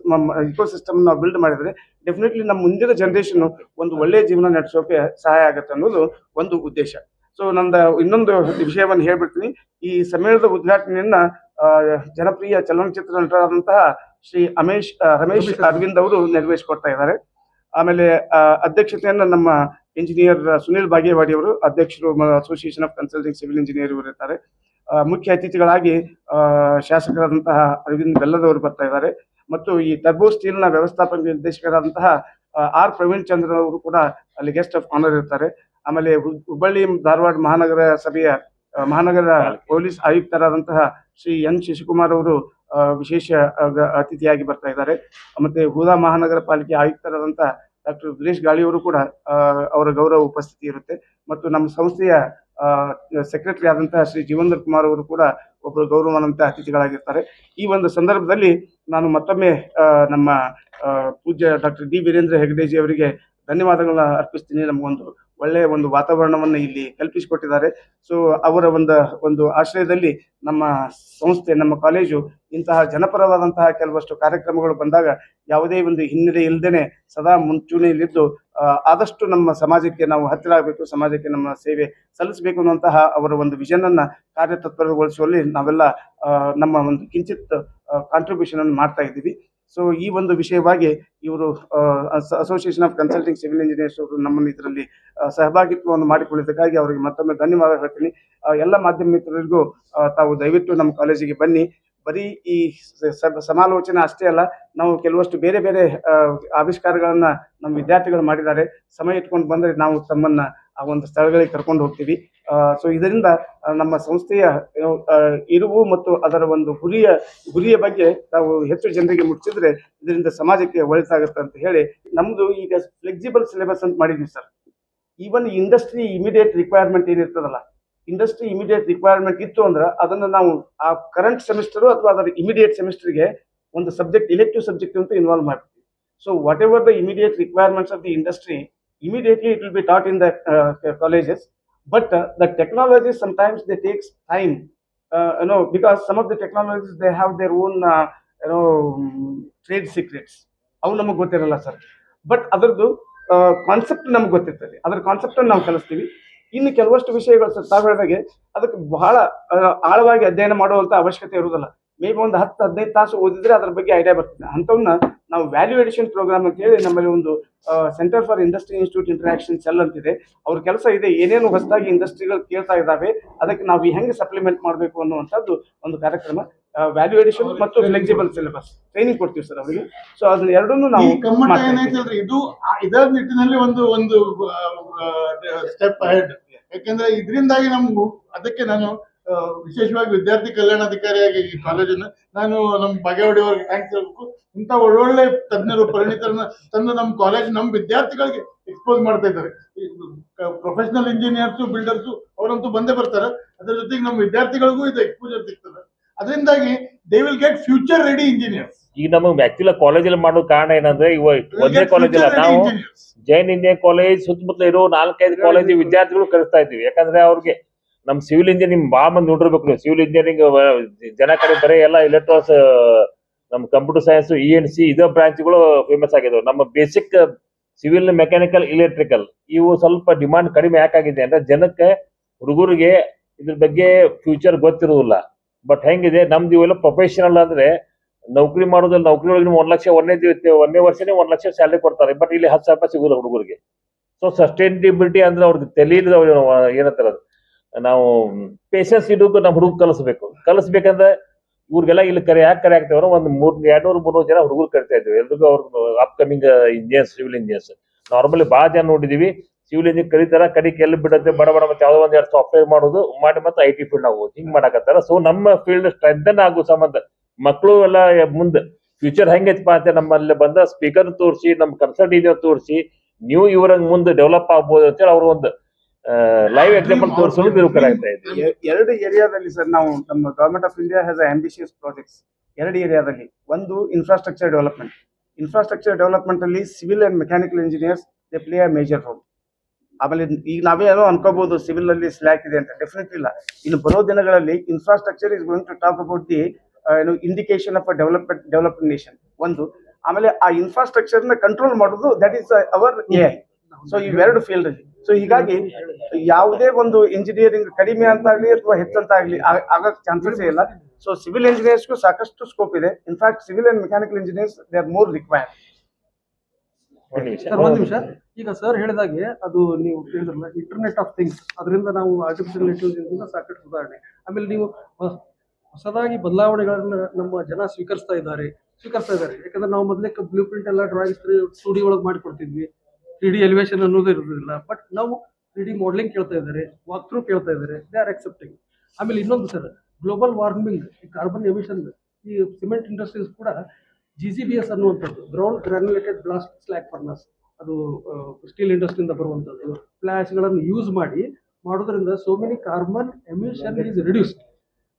ಇಕೋ ಸಿಸ್ಟಮ್ ನಾವು ಬಿಲ್ಡ್ ಮಾಡಿದ್ರೆ ಡೆಫಿನೆಟ್ಲಿ ನಮ್ಮ ಮುಂದಿನ ಜನರೇಷನ್ ಒಂದು ಒಳ್ಳೆಯ ಜೀವನ ನಡೆಸೋಕೆ ಸಹಾಯ ಆಗುತ್ತೆ ಅನ್ನೋದು ಒಂದು ಉದ್ದೇಶ. ಸೊ ನಂದ ಇನ್ನೊಂದು ವಿಷಯವನ್ನು ಹೇಳ್ಬಿಡ್ತೀನಿ. ಈ ಸಮ್ಮೇಳನದ ಉದ್ಘಾಟನೆಯನ್ನ ಜನಪ್ರಿಯ ಚಲನಚಿತ್ರ ನಟರಾದಂತಹ ಶ್ರೀ ಅಮೇಶ್ ರಮೇಶ್ ಅರವಿಂದ್ ಅವರು ನೆರವೇರಿಸಿಕೊಡ್ತಾ ಇದ್ದಾರೆ. ಆಮೇಲೆ ಅಧ್ಯಕ್ಷತೆಯನ್ನು ಅಧ್ಯಕ್ಷತೆಯನ್ನ ನಮ್ಮ ಇಂಜಿನಿಯರ್ ಸುನಿಲ್ ಬಾಗೇವಾಡಿ ಅವರು ಅಧ್ಯಕ್ಷರು association of consulting civil engineer ಇವರು ಇರ್ತಾರೆ ಮುಖ್ಯ ಅತಿಥಿಗಳಾಗಿ ಶಾಸಕರಾದಂತಹ ಅರವಿಂದ್ ಬೆಲ್ಲದವರು ಬರ್ತಾ ಇದ್ದಾರೆ. ಮತ್ತು ಈ ಟರ್ಬೋ ಸ್ಟೀಲ್ನ ವ್ಯವಸ್ಥಾಪಕ ನಿರ್ದೇಶಕರಾದಂತಹ ಆರ್ ಪ್ರವೀಣ್ ಚಂದ್ರ ಅವರು ಕೂಡ ಅಲ್ಲಿ ಗೆಸ್ಟ್ ಆಫ್ ಆನರ್ ಇರ್ತಾರೆ. ಆಮೇಲೆ ಹುಬ್- ಹುಬ್ಬಳ್ಳಿ ಧಾರವಾಡ ಮಹಾನಗರ ಸಭೆಯ ಮಹಾನಗರ ಪೊಲೀಸ್ ಆಯುಕ್ತರಾದಂತಹ ಶ್ರೀ ಎನ್ ಶಶಿಕುಮಾರ್ ಅವರು ವಿಶೇಷ ಅತಿಥಿಯಾಗಿ ಬರ್ತಾ ಇದ್ದಾರೆ. ಮತ್ತೆ ಹೂದಾ ಮಹಾನಗರ ಪಾಲಿಕೆ ಆಯುಕ್ತರಾದಂತಹ ಡಾಕ್ಟರ್ ಗಿರೀಶ್ ಗಾಳಿಯವರು ಕೂಡ ಅವರ ಗೌರವ ಉಪಸ್ಥಿತಿ ಇರುತ್ತೆ. ಮತ್ತು ನಮ್ಮ ಸಂಸ್ಥೆಯ ಸೆಕ್ರೆಟರಿ ಆದಂತಹ ಶ್ರೀ ಜೀವೇಂದ್ರ ಕುಮಾರ್ ಅವರು ಕೂಡ ಒಬ್ಬರು ಗೌರವಾನ್ವಿತ ಅತಿಥಿಗಳಾಗಿರ್ತಾರೆ. ಈ ಒಂದು ಸಂದರ್ಭದಲ್ಲಿ ನಾನು ಮತ್ತೊಮ್ಮೆ ನಮ್ಮ ಪೂಜ್ಯ ಡಾಕ್ಟರ್ ಡಿ ವೀರೇಂದ್ರ ಹೆಗಡೇಜಿ ಅವರಿಗೆ ಧನ್ಯವಾದಗಳನ್ನ ಅರ್ಪಿಸ್ತೀನಿ. ನಮಗೊಂದು ಒಳ್ಳೆಯ ಒಂದು ವಾತಾವರಣವನ್ನು ಇಲ್ಲಿ ಕಲ್ಪಿಸಿಕೊಟ್ಟಿದ್ದಾರೆ. ಸೊ ಅವರ ಒಂದು ಒಂದು ಆಶ್ರಯದಲ್ಲಿ ನಮ್ಮ ಸಂಸ್ಥೆ, ನಮ್ಮ ಕಾಲೇಜು ಇಂತಹ ಜನಪರವಾದಂತಹ ಕೆಲವಷ್ಟು ಕಾರ್ಯಕ್ರಮಗಳು ಬಂದಾಗ ಯಾವುದೇ ಒಂದು ಹಿನ್ನಡೆ ಇಲ್ಲದೇನೆ ಸದಾ ಮುಂಚೂಣಿಯಲ್ಲಿದ್ದು ಆದಷ್ಟು ನಮ್ಮ ಸಮಾಜಕ್ಕೆ ನಾವು ಹತ್ತಿರ ಆಗಬೇಕು, ಸಮಾಜಕ್ಕೆ ನಮ್ಮ ಸೇವೆ ಸಲ್ಲಿಸಬೇಕು ಅನ್ನುವಂತಹ ಅವರ ಒಂದು ವಿಷನ್ ಅನ್ನ ಕಾರ್ಯತತ್ಪರಗೊಳಿಸುವಲ್ಲಿ ನಾವೆಲ್ಲ ನಮ್ಮ ಒಂದು ಕಿಂಚಿತ್ ಕಾಂಟ್ರಿಬ್ಯೂಷನ್ ಅನ್ನು ಮಾಡ್ತಾ ಇದ್ದೀವಿ. ಸೊ ಈ ಒಂದು ವಿಷಯವಾಗಿ ಇವರು association of consulting civil engineers ಅವರು ನಮ್ಮನ್ನು ಇದರಲ್ಲಿ ಸಹಭಾಗಿತ್ವವನ್ನು ಮಾಡಿಕೊಳ್ಳಿದ್ದಕ್ಕಾಗಿ ಅವರಿಗೆ ಮತ್ತೊಮ್ಮೆ ಧನ್ಯವಾದ ಹೇಳ್ತೀನಿ. ಎಲ್ಲ ಮಾಧ್ಯಮ ಮಿತ್ರರಿಗೂ ತಾವು ದಯವಿಟ್ಟು ನಮ್ಮ ಕಾಲೇಜಿಗೆ ಬನ್ನಿ. ಬರೀ ಈ ಸಮಾಲೋಚನೆ ಅಷ್ಟೇ ಅಲ್ಲ, ನಾವು ಕೆಲವಷ್ಟು ಬೇರೆ ಬೇರೆ ಆವಿಷ್ಕಾರಗಳನ್ನ ನಮ್ಮ ವಿದ್ಯಾರ್ಥಿಗಳು ಮಾಡಿದ್ದಾರೆ. ಸಮಯ ಇಟ್ಕೊಂಡು ಬಂದರೆ ನಾವು ತಮ್ಮನ್ನ ಆ ಒಂದು ಸ್ಥಳಗಳಿಗೆ ಕರ್ಕೊಂಡು ಹೋಗ್ತೀವಿ. ಸೊ ಇದರಿಂದ ನಮ್ಮ ಸಂಸ್ಥೆಯ ಇರುವು ಮತ್ತು ಅದರ ಒಂದು ಗುರಿಯ ಗುರಿಯ ಬಗ್ಗೆ ನಾವು ಹೆಚ್ಚು ಜನರಿಗೆ ಮುಟ್ಟಿಸಿದ್ರೆ ಇದರಿಂದ ಸಮಾಜಕ್ಕೆ ಒಳಿತಾಗುತ್ತೆ ಅಂತ ಹೇಳಿ ನಮ್ದು ಈಗ ಫ್ಲೆಕ್ಸಿಬಲ್ ಸಿಲೆಬಸ್ ಅಂತ ಮಾಡಿದ್ವಿ sir. Even industry immediate requirement ಏನಿರ್ತದಲ್ಲ industry immediate requirement ಇತ್ತು ಅಂದ್ರೆ ಅದನ್ನು ನಾವು ಆ ಕರೆಂಟ್ ಸೆಮಿಸ್ಟರ್ ಅಥವಾ ಅದರ ಇಮಿಡಿಯೇಟ್ ಸೆಮಿಸ್ಟರ್ಗೆ ಒಂದು ಸಬ್ಜೆಕ್ಟ್ ಇಲೆಕ್ಟಿವ್ ಸಬ್ಜೆಕ್ಟ್ ಅಂತ ಇನ್ವಾಲ್ವ್ ಮಾಡ್ತೀವಿ. So whatever the immediate requirements of the industry immediately it will be taught in the uh, colleges but uh, the technology sometimes they takes time uh, you know because some of the technologies they have their own uh, you know um, trade secrets ಅವು ನಮಗೆ ಗೊತ್ತಿರಲ್ಲ sir but ಅದರದ್ದು concept ನಮ್ಗೆ ಗೊತ್ತಿರ್ತದೆ ಅದರ ಕಾನ್ಸೆಪ್ಟನ್ನು ನಾವು ಕಲಿಸ್ತೀವಿ ಇನ್ನು ಕೆಲವಷ್ಟು ವಿಷಯಗಳು ಸರ್ ತಾವು ಹೇಳಿದಾಗೆ ಅದಕ್ಕೆ ಬಹಳ ಆಳವಾಗಿ ಅಧ್ಯಯನ ಮಾಡುವಂತ ಅವಶ್ಯಕತೆ ಇರುವುದಿಲ್ಲ ಮೇ ಬಿ ಒಂದು ಹತ್ತು ಹದಿನೈದು ತಾಸು ಓದಿದ್ರೆ ಅದ್ರ ಬಗ್ಗೆ ಐಡಿಯಾ ಬರ್ತದೆ. ಅಂಥವನ್ನ ನಾವು ವ್ಯಾಲ್ಯೂ ಎಡಿಷನ್ ಪ್ರೋಗ್ರಾಮ್ ಅಂತ ಹೇಳಿ ನಮ್ಮಲ್ಲಿ ಒಂದು centre for industry institute interaction cell ಅಂತಿದೆ ಅವ್ರ ಕೆಲಸ ಇದೆ. ಏನೇನು ಹೊಸದಾಗಿ ಇಂಡಸ್ಟ್ರಿಗಳು ಕೇಳ್ತಾ ಇದ್ದಾವೆ ಅದಕ್ಕೆ ನಾವು ಹೆಂಗೆ ಸಪ್ಲಿಮೆಂಟ್ ಮಾಡಬೇಕು ಅನ್ನುವಂಥದ್ದು ಒಂದು ಕಾರ್ಯಕ್ರಮ ವ್ಯಾಲ್ಯೂ ಎಡಿಷನ್ ಮತ್ತು ಫ್ಲೆಕ್ಸಿಬಲ್ ಸಿಲೆಬಸ್ ಟ್ರೈನಿಂಗ್ ಕೊಡ್ತೀವಿ ಸರ್ ಅವರಿಗೆ. ಸೊ ಅದನ್ನ ಎರಡನ್ನೂ ನಾವು. ಇದು ಇದರ ನಿಟ್ಟಿನಲ್ಲಿ ಒಂದು ಒಂದು ಸ್ಟೆಪ್ ಅಹೆಡ್ ಯಾಕಂದ್ರೆ ಇದರಿಂದಾಗಿ ನಮ್ಗೂ ಅದಕ್ಕೆ ನಾನು ವಿಶೇಷವಾಗಿ ವಿದ್ಯಾರ್ಥಿ ಕಲ್ಯಾಣಾಧಿಕಾರಿಯಾಗಿ ಈ ಕಾಲೇಜನ್ನು ನಾನು ನಮ್ಮ ಬಾಗೇವಾಡಿಯವ್ರಿಗೆ ಥ್ಯಾಂಕ್ಸ್ ಹೇಳ್ಬೇಕು. ಇಂಥ ಒಳ್ಳೊಳ್ಳೆ ತಜ್ಞರು ಪರಿಣಿತರನ್ನ ತಂದು ನಮ್ಮ ಕಾಲೇಜ್ ನಮ್ಮ ವಿದ್ಯಾರ್ಥಿಗಳಿಗೆ ಎಕ್ಸ್ಪೋಸ್ ಮಾಡ್ತಾ ಇದ್ದಾರೆ. ಪ್ರೊಫೆಷನಲ್ ಇಂಜಿನಿಯರ್ಸು ಬಿಲ್ಡರ್ಸು ಅವರಂತೂ ಬಂದೇ ಬರ್ತಾರೆ. ಅದ್ರ ಜೊತೆಗೆ ನಮ್ಮ ವಿದ್ಯಾರ್ಥಿಗಳಿಗೂ ಇದು ಎಕ್ಸ್ಪೋಜರ್ ಸಿಗ್ತದೆ. ಅದರಿಂದಾಗಿ they will get future ready engineers ಈಗ ನಮಗೆ ಆಕ್ಚುಲಿ ಕಾಲೇಜಲ್ಲಿ ಮಾಡೋ ಕಾರಣ ಏನಂದ್ರೆ ಇವ ಒಂದೇ ಕಾಲೇಜ್ ಅಲ್ಲ ನಾವು ಜೈನ್ ಇಂಜಿನಿಯರ್ ಕಾಲೇಜ್ ಸುತ್ತಮುತ್ತಲ ಇರೋ ನಾಲ್ಕೈದು ಕಾಲೇಜ್ ವಿದ್ಯಾರ್ಥಿಗಳು ಕಲಿಸ್ತಾ ಇದ್ದೀವಿ. ಯಾಕಂದ್ರೆ ಅವ್ರಿಗೆ ನಮ್ ಸಿವಿಲ್ ಇಂಜಿನಿಯರಿಂಗ್ ಬಾ ಮಂದಿ ನೋಡಿರ್ಬೇಕು ನೀವು. ಸಿವಿಲ್ ಇಂಜಿನಿಯರಿಂಗ್ ಜನ ಕಡೆ ಬರೀ ಎಲ್ಲ ಎಲೆಕ್ಟ್ರಾನ್ಸ್ ನಮ್ computer science E N C ಇದೇ ಬ್ರಾಂಚ್ಗಳು ಫೇಮಸ್ ಆಗಿದಾವೆ. ನಮ್ಮ ಬೇಸಿಕ್ ಸಿವಿಲ್ ಮೆಕ್ಯಾನಿಕಲ್ ಇಲೆಕ್ಟ್ರಿಕಲ್ ಇವು ಸ್ವಲ್ಪ ಡಿಮಾಂಡ್ ಕಡಿಮೆ ಯಾಕಾಗಿದೆ ಅಂದ್ರೆ ಜನಕ್ಕೆ ಹುಡುಗರಿಗೆ ಇದ್ರ ಬಗ್ಗೆ ಫ್ಯೂಚರ್ ಗೊತ್ತಿರೋದಿಲ್ಲ. ಬಟ್ ಹೆಂಗಿದೆ, ನಮ್ದು ಇವೆಲ್ಲ ಪ್ರೊಫೆಷನಲ್ ಅಂದ್ರೆ ನೌಕರಿ ಮಾಡೋದ್ರಲ್ಲಿ ನೌಕರಿ ಒಳಗೆ ಒಂದ್ ಲಕ್ಷ ಒಂದೇ ಒಂದೇ ವರ್ಷನೇ ಒಂದ್ ಲಕ್ಷ ಸ್ಯಾಲರಿ ಕೊಡ್ತಾರೆ. ಬಟ್ ಇಲ್ಲಿ ಹತ್ತು ಸಾವಿರ ರೂಪಾಯಿ ಸಿಗುದಿಲ್ಲ ಹುಡುಗರಿಗೆ. ಸೊ ಸಸ್ಟೈನಬಿಲಿಟಿ ಅಂದ್ರೆ ಅವ್ರಿಗೆ ತಿಳಿದ ಏನಂತಾರ ಅದು ನಾವು ಪೇಷನ್ಸ್ ಇಡೋಕೆ ನಮ್ಮ ಹುಡುಗ ಕಲಿಸ್ಬೇಕು. ಕಲಿಸ್ಬೇಕಂದ್ರೆ ಇವ್ರಿಗೆಲ್ಲ ಇಲ್ಲಿ ಕರೆ ಯಾಕೆ ಕರೆ ಆಗ್ತೇವ್ರ? ಒಂದು ಮೂರ್, ಎರಡ್ನೂರು ಮೂರ್ನೂರು ಜನ ಹುಡುಗರು ಕರಿತಾ ಇದ್ವಿ. ಎಲ್ರಿಗೂ ಅವ್ರ upcoming engineers civil engineers normally ಭಾಳ ಜನ ನೋಡಿದೀವಿ. ಸಿವಿಲ್ ಇಂಜಿನಿಯರ್ ಕರೀತಾರ, ಕಡಿ ಎಲ್ಲಿ ಬಿಡತ್ತೆ, ಬಡ ಬಡ ಮತ್ತೆ ಯಾವುದೋ ಒಂದ್ ಎರಡು ಸಾಫ್ಟ್ವೇರ್ ಮಾಡೋದು ಮಾಡಿ ಮತ್ತೆ ಐ ಟಿ ಫೀಲ್ಡ್ ನಾವು ಹಿಂಗ್ ಮಾಡಾಕತ್ತಾರ. ಸೊ ನಮ್ಮ ಫೀಲ್ಡ್ ಸ್ಟ್ರೆಂಥನ್ ಆಗೋ ಸಂಬಂಧ ಮಕ್ಕಳು ಎಲ್ಲ ಮುಂದೆ ಫ್ಯೂಚರ್ ಹೆಂಗೈತಪ್ಪ ಅಂತ ನಮ್ಮಲ್ಲಿ ಬಂದ ಸ್ಪೀಕರ್ ತೋರಿಸಿ ನಮ್ಮ ಕನ್ಸಲ್ಟ್ ತೋರಿಸಿ, ನೀವು ಇವ್ರಂಗ್ ಮುಂದೆ ಡೆವಲಪ್ ಆಗ್ಬೋದು ಅಂತೇಳಿ ಅವ್ರ ಒಂದು ಲೈವ್ ಎಕ್ಸಾಂಪಲ್ ತೋರಿಸಲು ತಿಳ್ಕೊಳಾಗ್ತಾ ಇದೆ ಎರಡು ಏರಿಯಾದಲ್ಲಿ ಸರ್ ನಾವು ನಮ್ಮ government of India has ambitious projects ಎರಡು ಏರಿಯಾದಲ್ಲಿ ಒಂದು ಇನ್ಫ್ರಾಸ್ಟ್ರಕ್ಚರ್ ಡೆವಲಪ್ಮೆಂಟ್ ಇನ್ಫ್ರಾಸ್ಟ್ರಕ್ಚರ್ ಡೆವಲಪ್ಮೆಂಟ್ ಅಲ್ಲಿ civil and mechanical engineers they play a major role ಆಮೇಲೆ ಈಗ ನಾವೇನೋ ಅನ್ಕೋಬಹುದು ಸಿವಿಲ್ ಅಲ್ಲಿ ಸ್ಲ್ಯಾಕ್ ಇದೆ ಅಂತ. ಡೆಫಿನೆಟ್ಲಿ ಇಲ್ಲ. ಇನ್ನು ಬರೋ ದಿನಗಳಲ್ಲಿ infrastructure is going to talk about the ಏನು indication of a development developed nation ಒಂದು. ಆಮೇಲೆ ಆ ಇನ್ಫ್ರಾಸ್ಟ್ರಕ್ಚರ್ನ ಕಂಟ್ರೋಲ್ ಮಾಡೋದು that is our A I so ಇವೆರಡು ಫೀಲ್ಡ್ ಅಲ್ಲಿ. ಸೊ ಹೀಗಾಗಿ ಯಾವುದೇ ಒಂದು ಇಂಜಿನಿಯರಿಂಗ್ ಕಡಿಮೆ ಅಂತಾಗ್ಲಿ ಅಥವಾ ಹೆಚ್ಚಂತ ಆಗ್ಲಿ ಆ- ಆಗಕ್ ಚಾನ್ಸಸ್ ಇಲ್ಲ. ಸೊ ಸಿವಿಲ್ ಇಂಜಿನಿಯರ್ಸ್ಗೂ ಸಾಕಷ್ಟು ಸ್ಕೋಪ್ ಇದೆ. In fact civil and mechanical engineers they are more required ಒಂದ್ ನಿಮಿಷ. ಸರ್ ಒಂದ್ ನಿಮಿಷ. ಈಗ ಸರ್ ಹೇಳಿದಾಗೆ ಅದು ನೀವು ಹೇಳಿದ್ರಲ್ಲ ಇಂಟರ್ನೆಟ್ ಆಫ್ ಥಿಂಗ್ಸ್ ಅದರಿಂದ ನಾವು ಆರ್ಟಿಫಿಷಿಯಲ್ ಇಂಟೆಲಿಜೆನ್ಸ್ ಸಾಕಷ್ಟು ಉದಾಹರಣೆ. ಆಮೇಲೆ ನೀವು ಹೊಸದಾಗಿ ಬದಲಾವಣೆಗಳನ್ನ ನಮ್ಮ ಜನ ಸ್ವೀಕರಿಸ್ತಾ ಇದ್ದಾರೆ. ಸ್ವೀಕರಿಸ್ತಾ ಇದ್ದಾರೆ. ಯಾಕಂದ್ರೆ ನಾವು ಮೊದಲೇ ಬ್ಲೂ ಪ್ರಿಂಟ್ ಎಲ್ಲ ಡ್ರಾಯಿಂಗ್ಸ್ ಸ್ಟುಡಿಯೋ ಡಿ ಒಳಗೆ ಮಾಡಿಕೊಡ್ತಿದ್ವಿ. ತ್ರೀ ಡಿ ಎಲಿವೇಶನ್ ಅನ್ನೋದು ಇರೋದಿಲ್ಲ. ಬಟ್ ನಾವು ತ್ರೀ ಡಿ ಮಾಡಲಿಂಗ್ ಕೇಳ್ತಾ ಇದ್ದಾರೆ ವಾಕ್ ಥ್ರೂ ಕೇಳ್ತಾ ಇದ್ದಾರೆ ದೇ ಆರ್ ಅಕ್ಸೆಪ್ಟಿಂಗ್ ಆಮೇಲೆ ಇನ್ನೊಂದು sir global warming carbon emission ಈ ಸಿಮೆಂಟ್ ಇಂಡಸ್ಟ್ರೀಸ್ ಕೂಡ ಜಿ ಸಿ ಬಿ ಎಸ್ ಅನ್ನುವಂಥದ್ದು ground granulated blast slag furnace ಅದು ಸ್ಟೀಲ್ ಇಂಡಸ್ಟ್ರಿಯಿಂದ ಬರುವಂಥದ್ದು. ಫ್ಲ್ಯಾಶ್ಗಳನ್ನು ಯೂಸ್ ಮಾಡಿ, ಮಾಡೋದ್ರಿಂದ so many carbon emission is reduced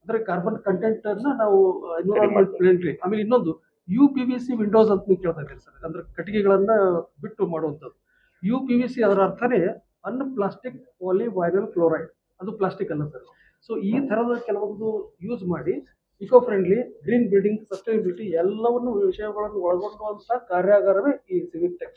ಅಂದ್ರೆ ಕಾರ್ಬನ್ ಕಂಟೆಂಟ್ ಅನ್ನ ನಾವು ಎನ್ವಿರಾನ್ಮೆಂಟ್ ಫ್ರೆಂಡ್ಲಿ ಆಮೇಲೆ ಇನ್ನೊಂದು U P V C windows ಅಂತ ನೀವು ಕೇಳ್ತಾ ಇದ್ದೀರಿ ಸರ್ ಅಂದ್ರೆ ಕಟ್ಟಿಗೆಗಳನ್ನ ಬಿಟ್ಟು ಮಾಡುವಂಥದ್ದು. ಯು ಪಿ ವಿ ಸಿ ಅದರ ಅರ್ಥನೇ un plastic polyvinyl chloride ಅದು ಪ್ಲಾಸ್ಟಿಕ್ ಅಲ್ಲ ಸರ್ ಸೊ ಈ ಥರದ ಕೆಲವೊಂದು ಯೂಸ್ ಮಾಡಿ eco friendly green building sustainability ಎಲ್ಲವನ್ನು ವಿಷಯಗಳನ್ನು ಒಳಗೊಂಡುವಂಥ ಕಾರ್ಯಾಗಾರವೇ ಈ ಸಿವಿಕ್ ಟೆಕ್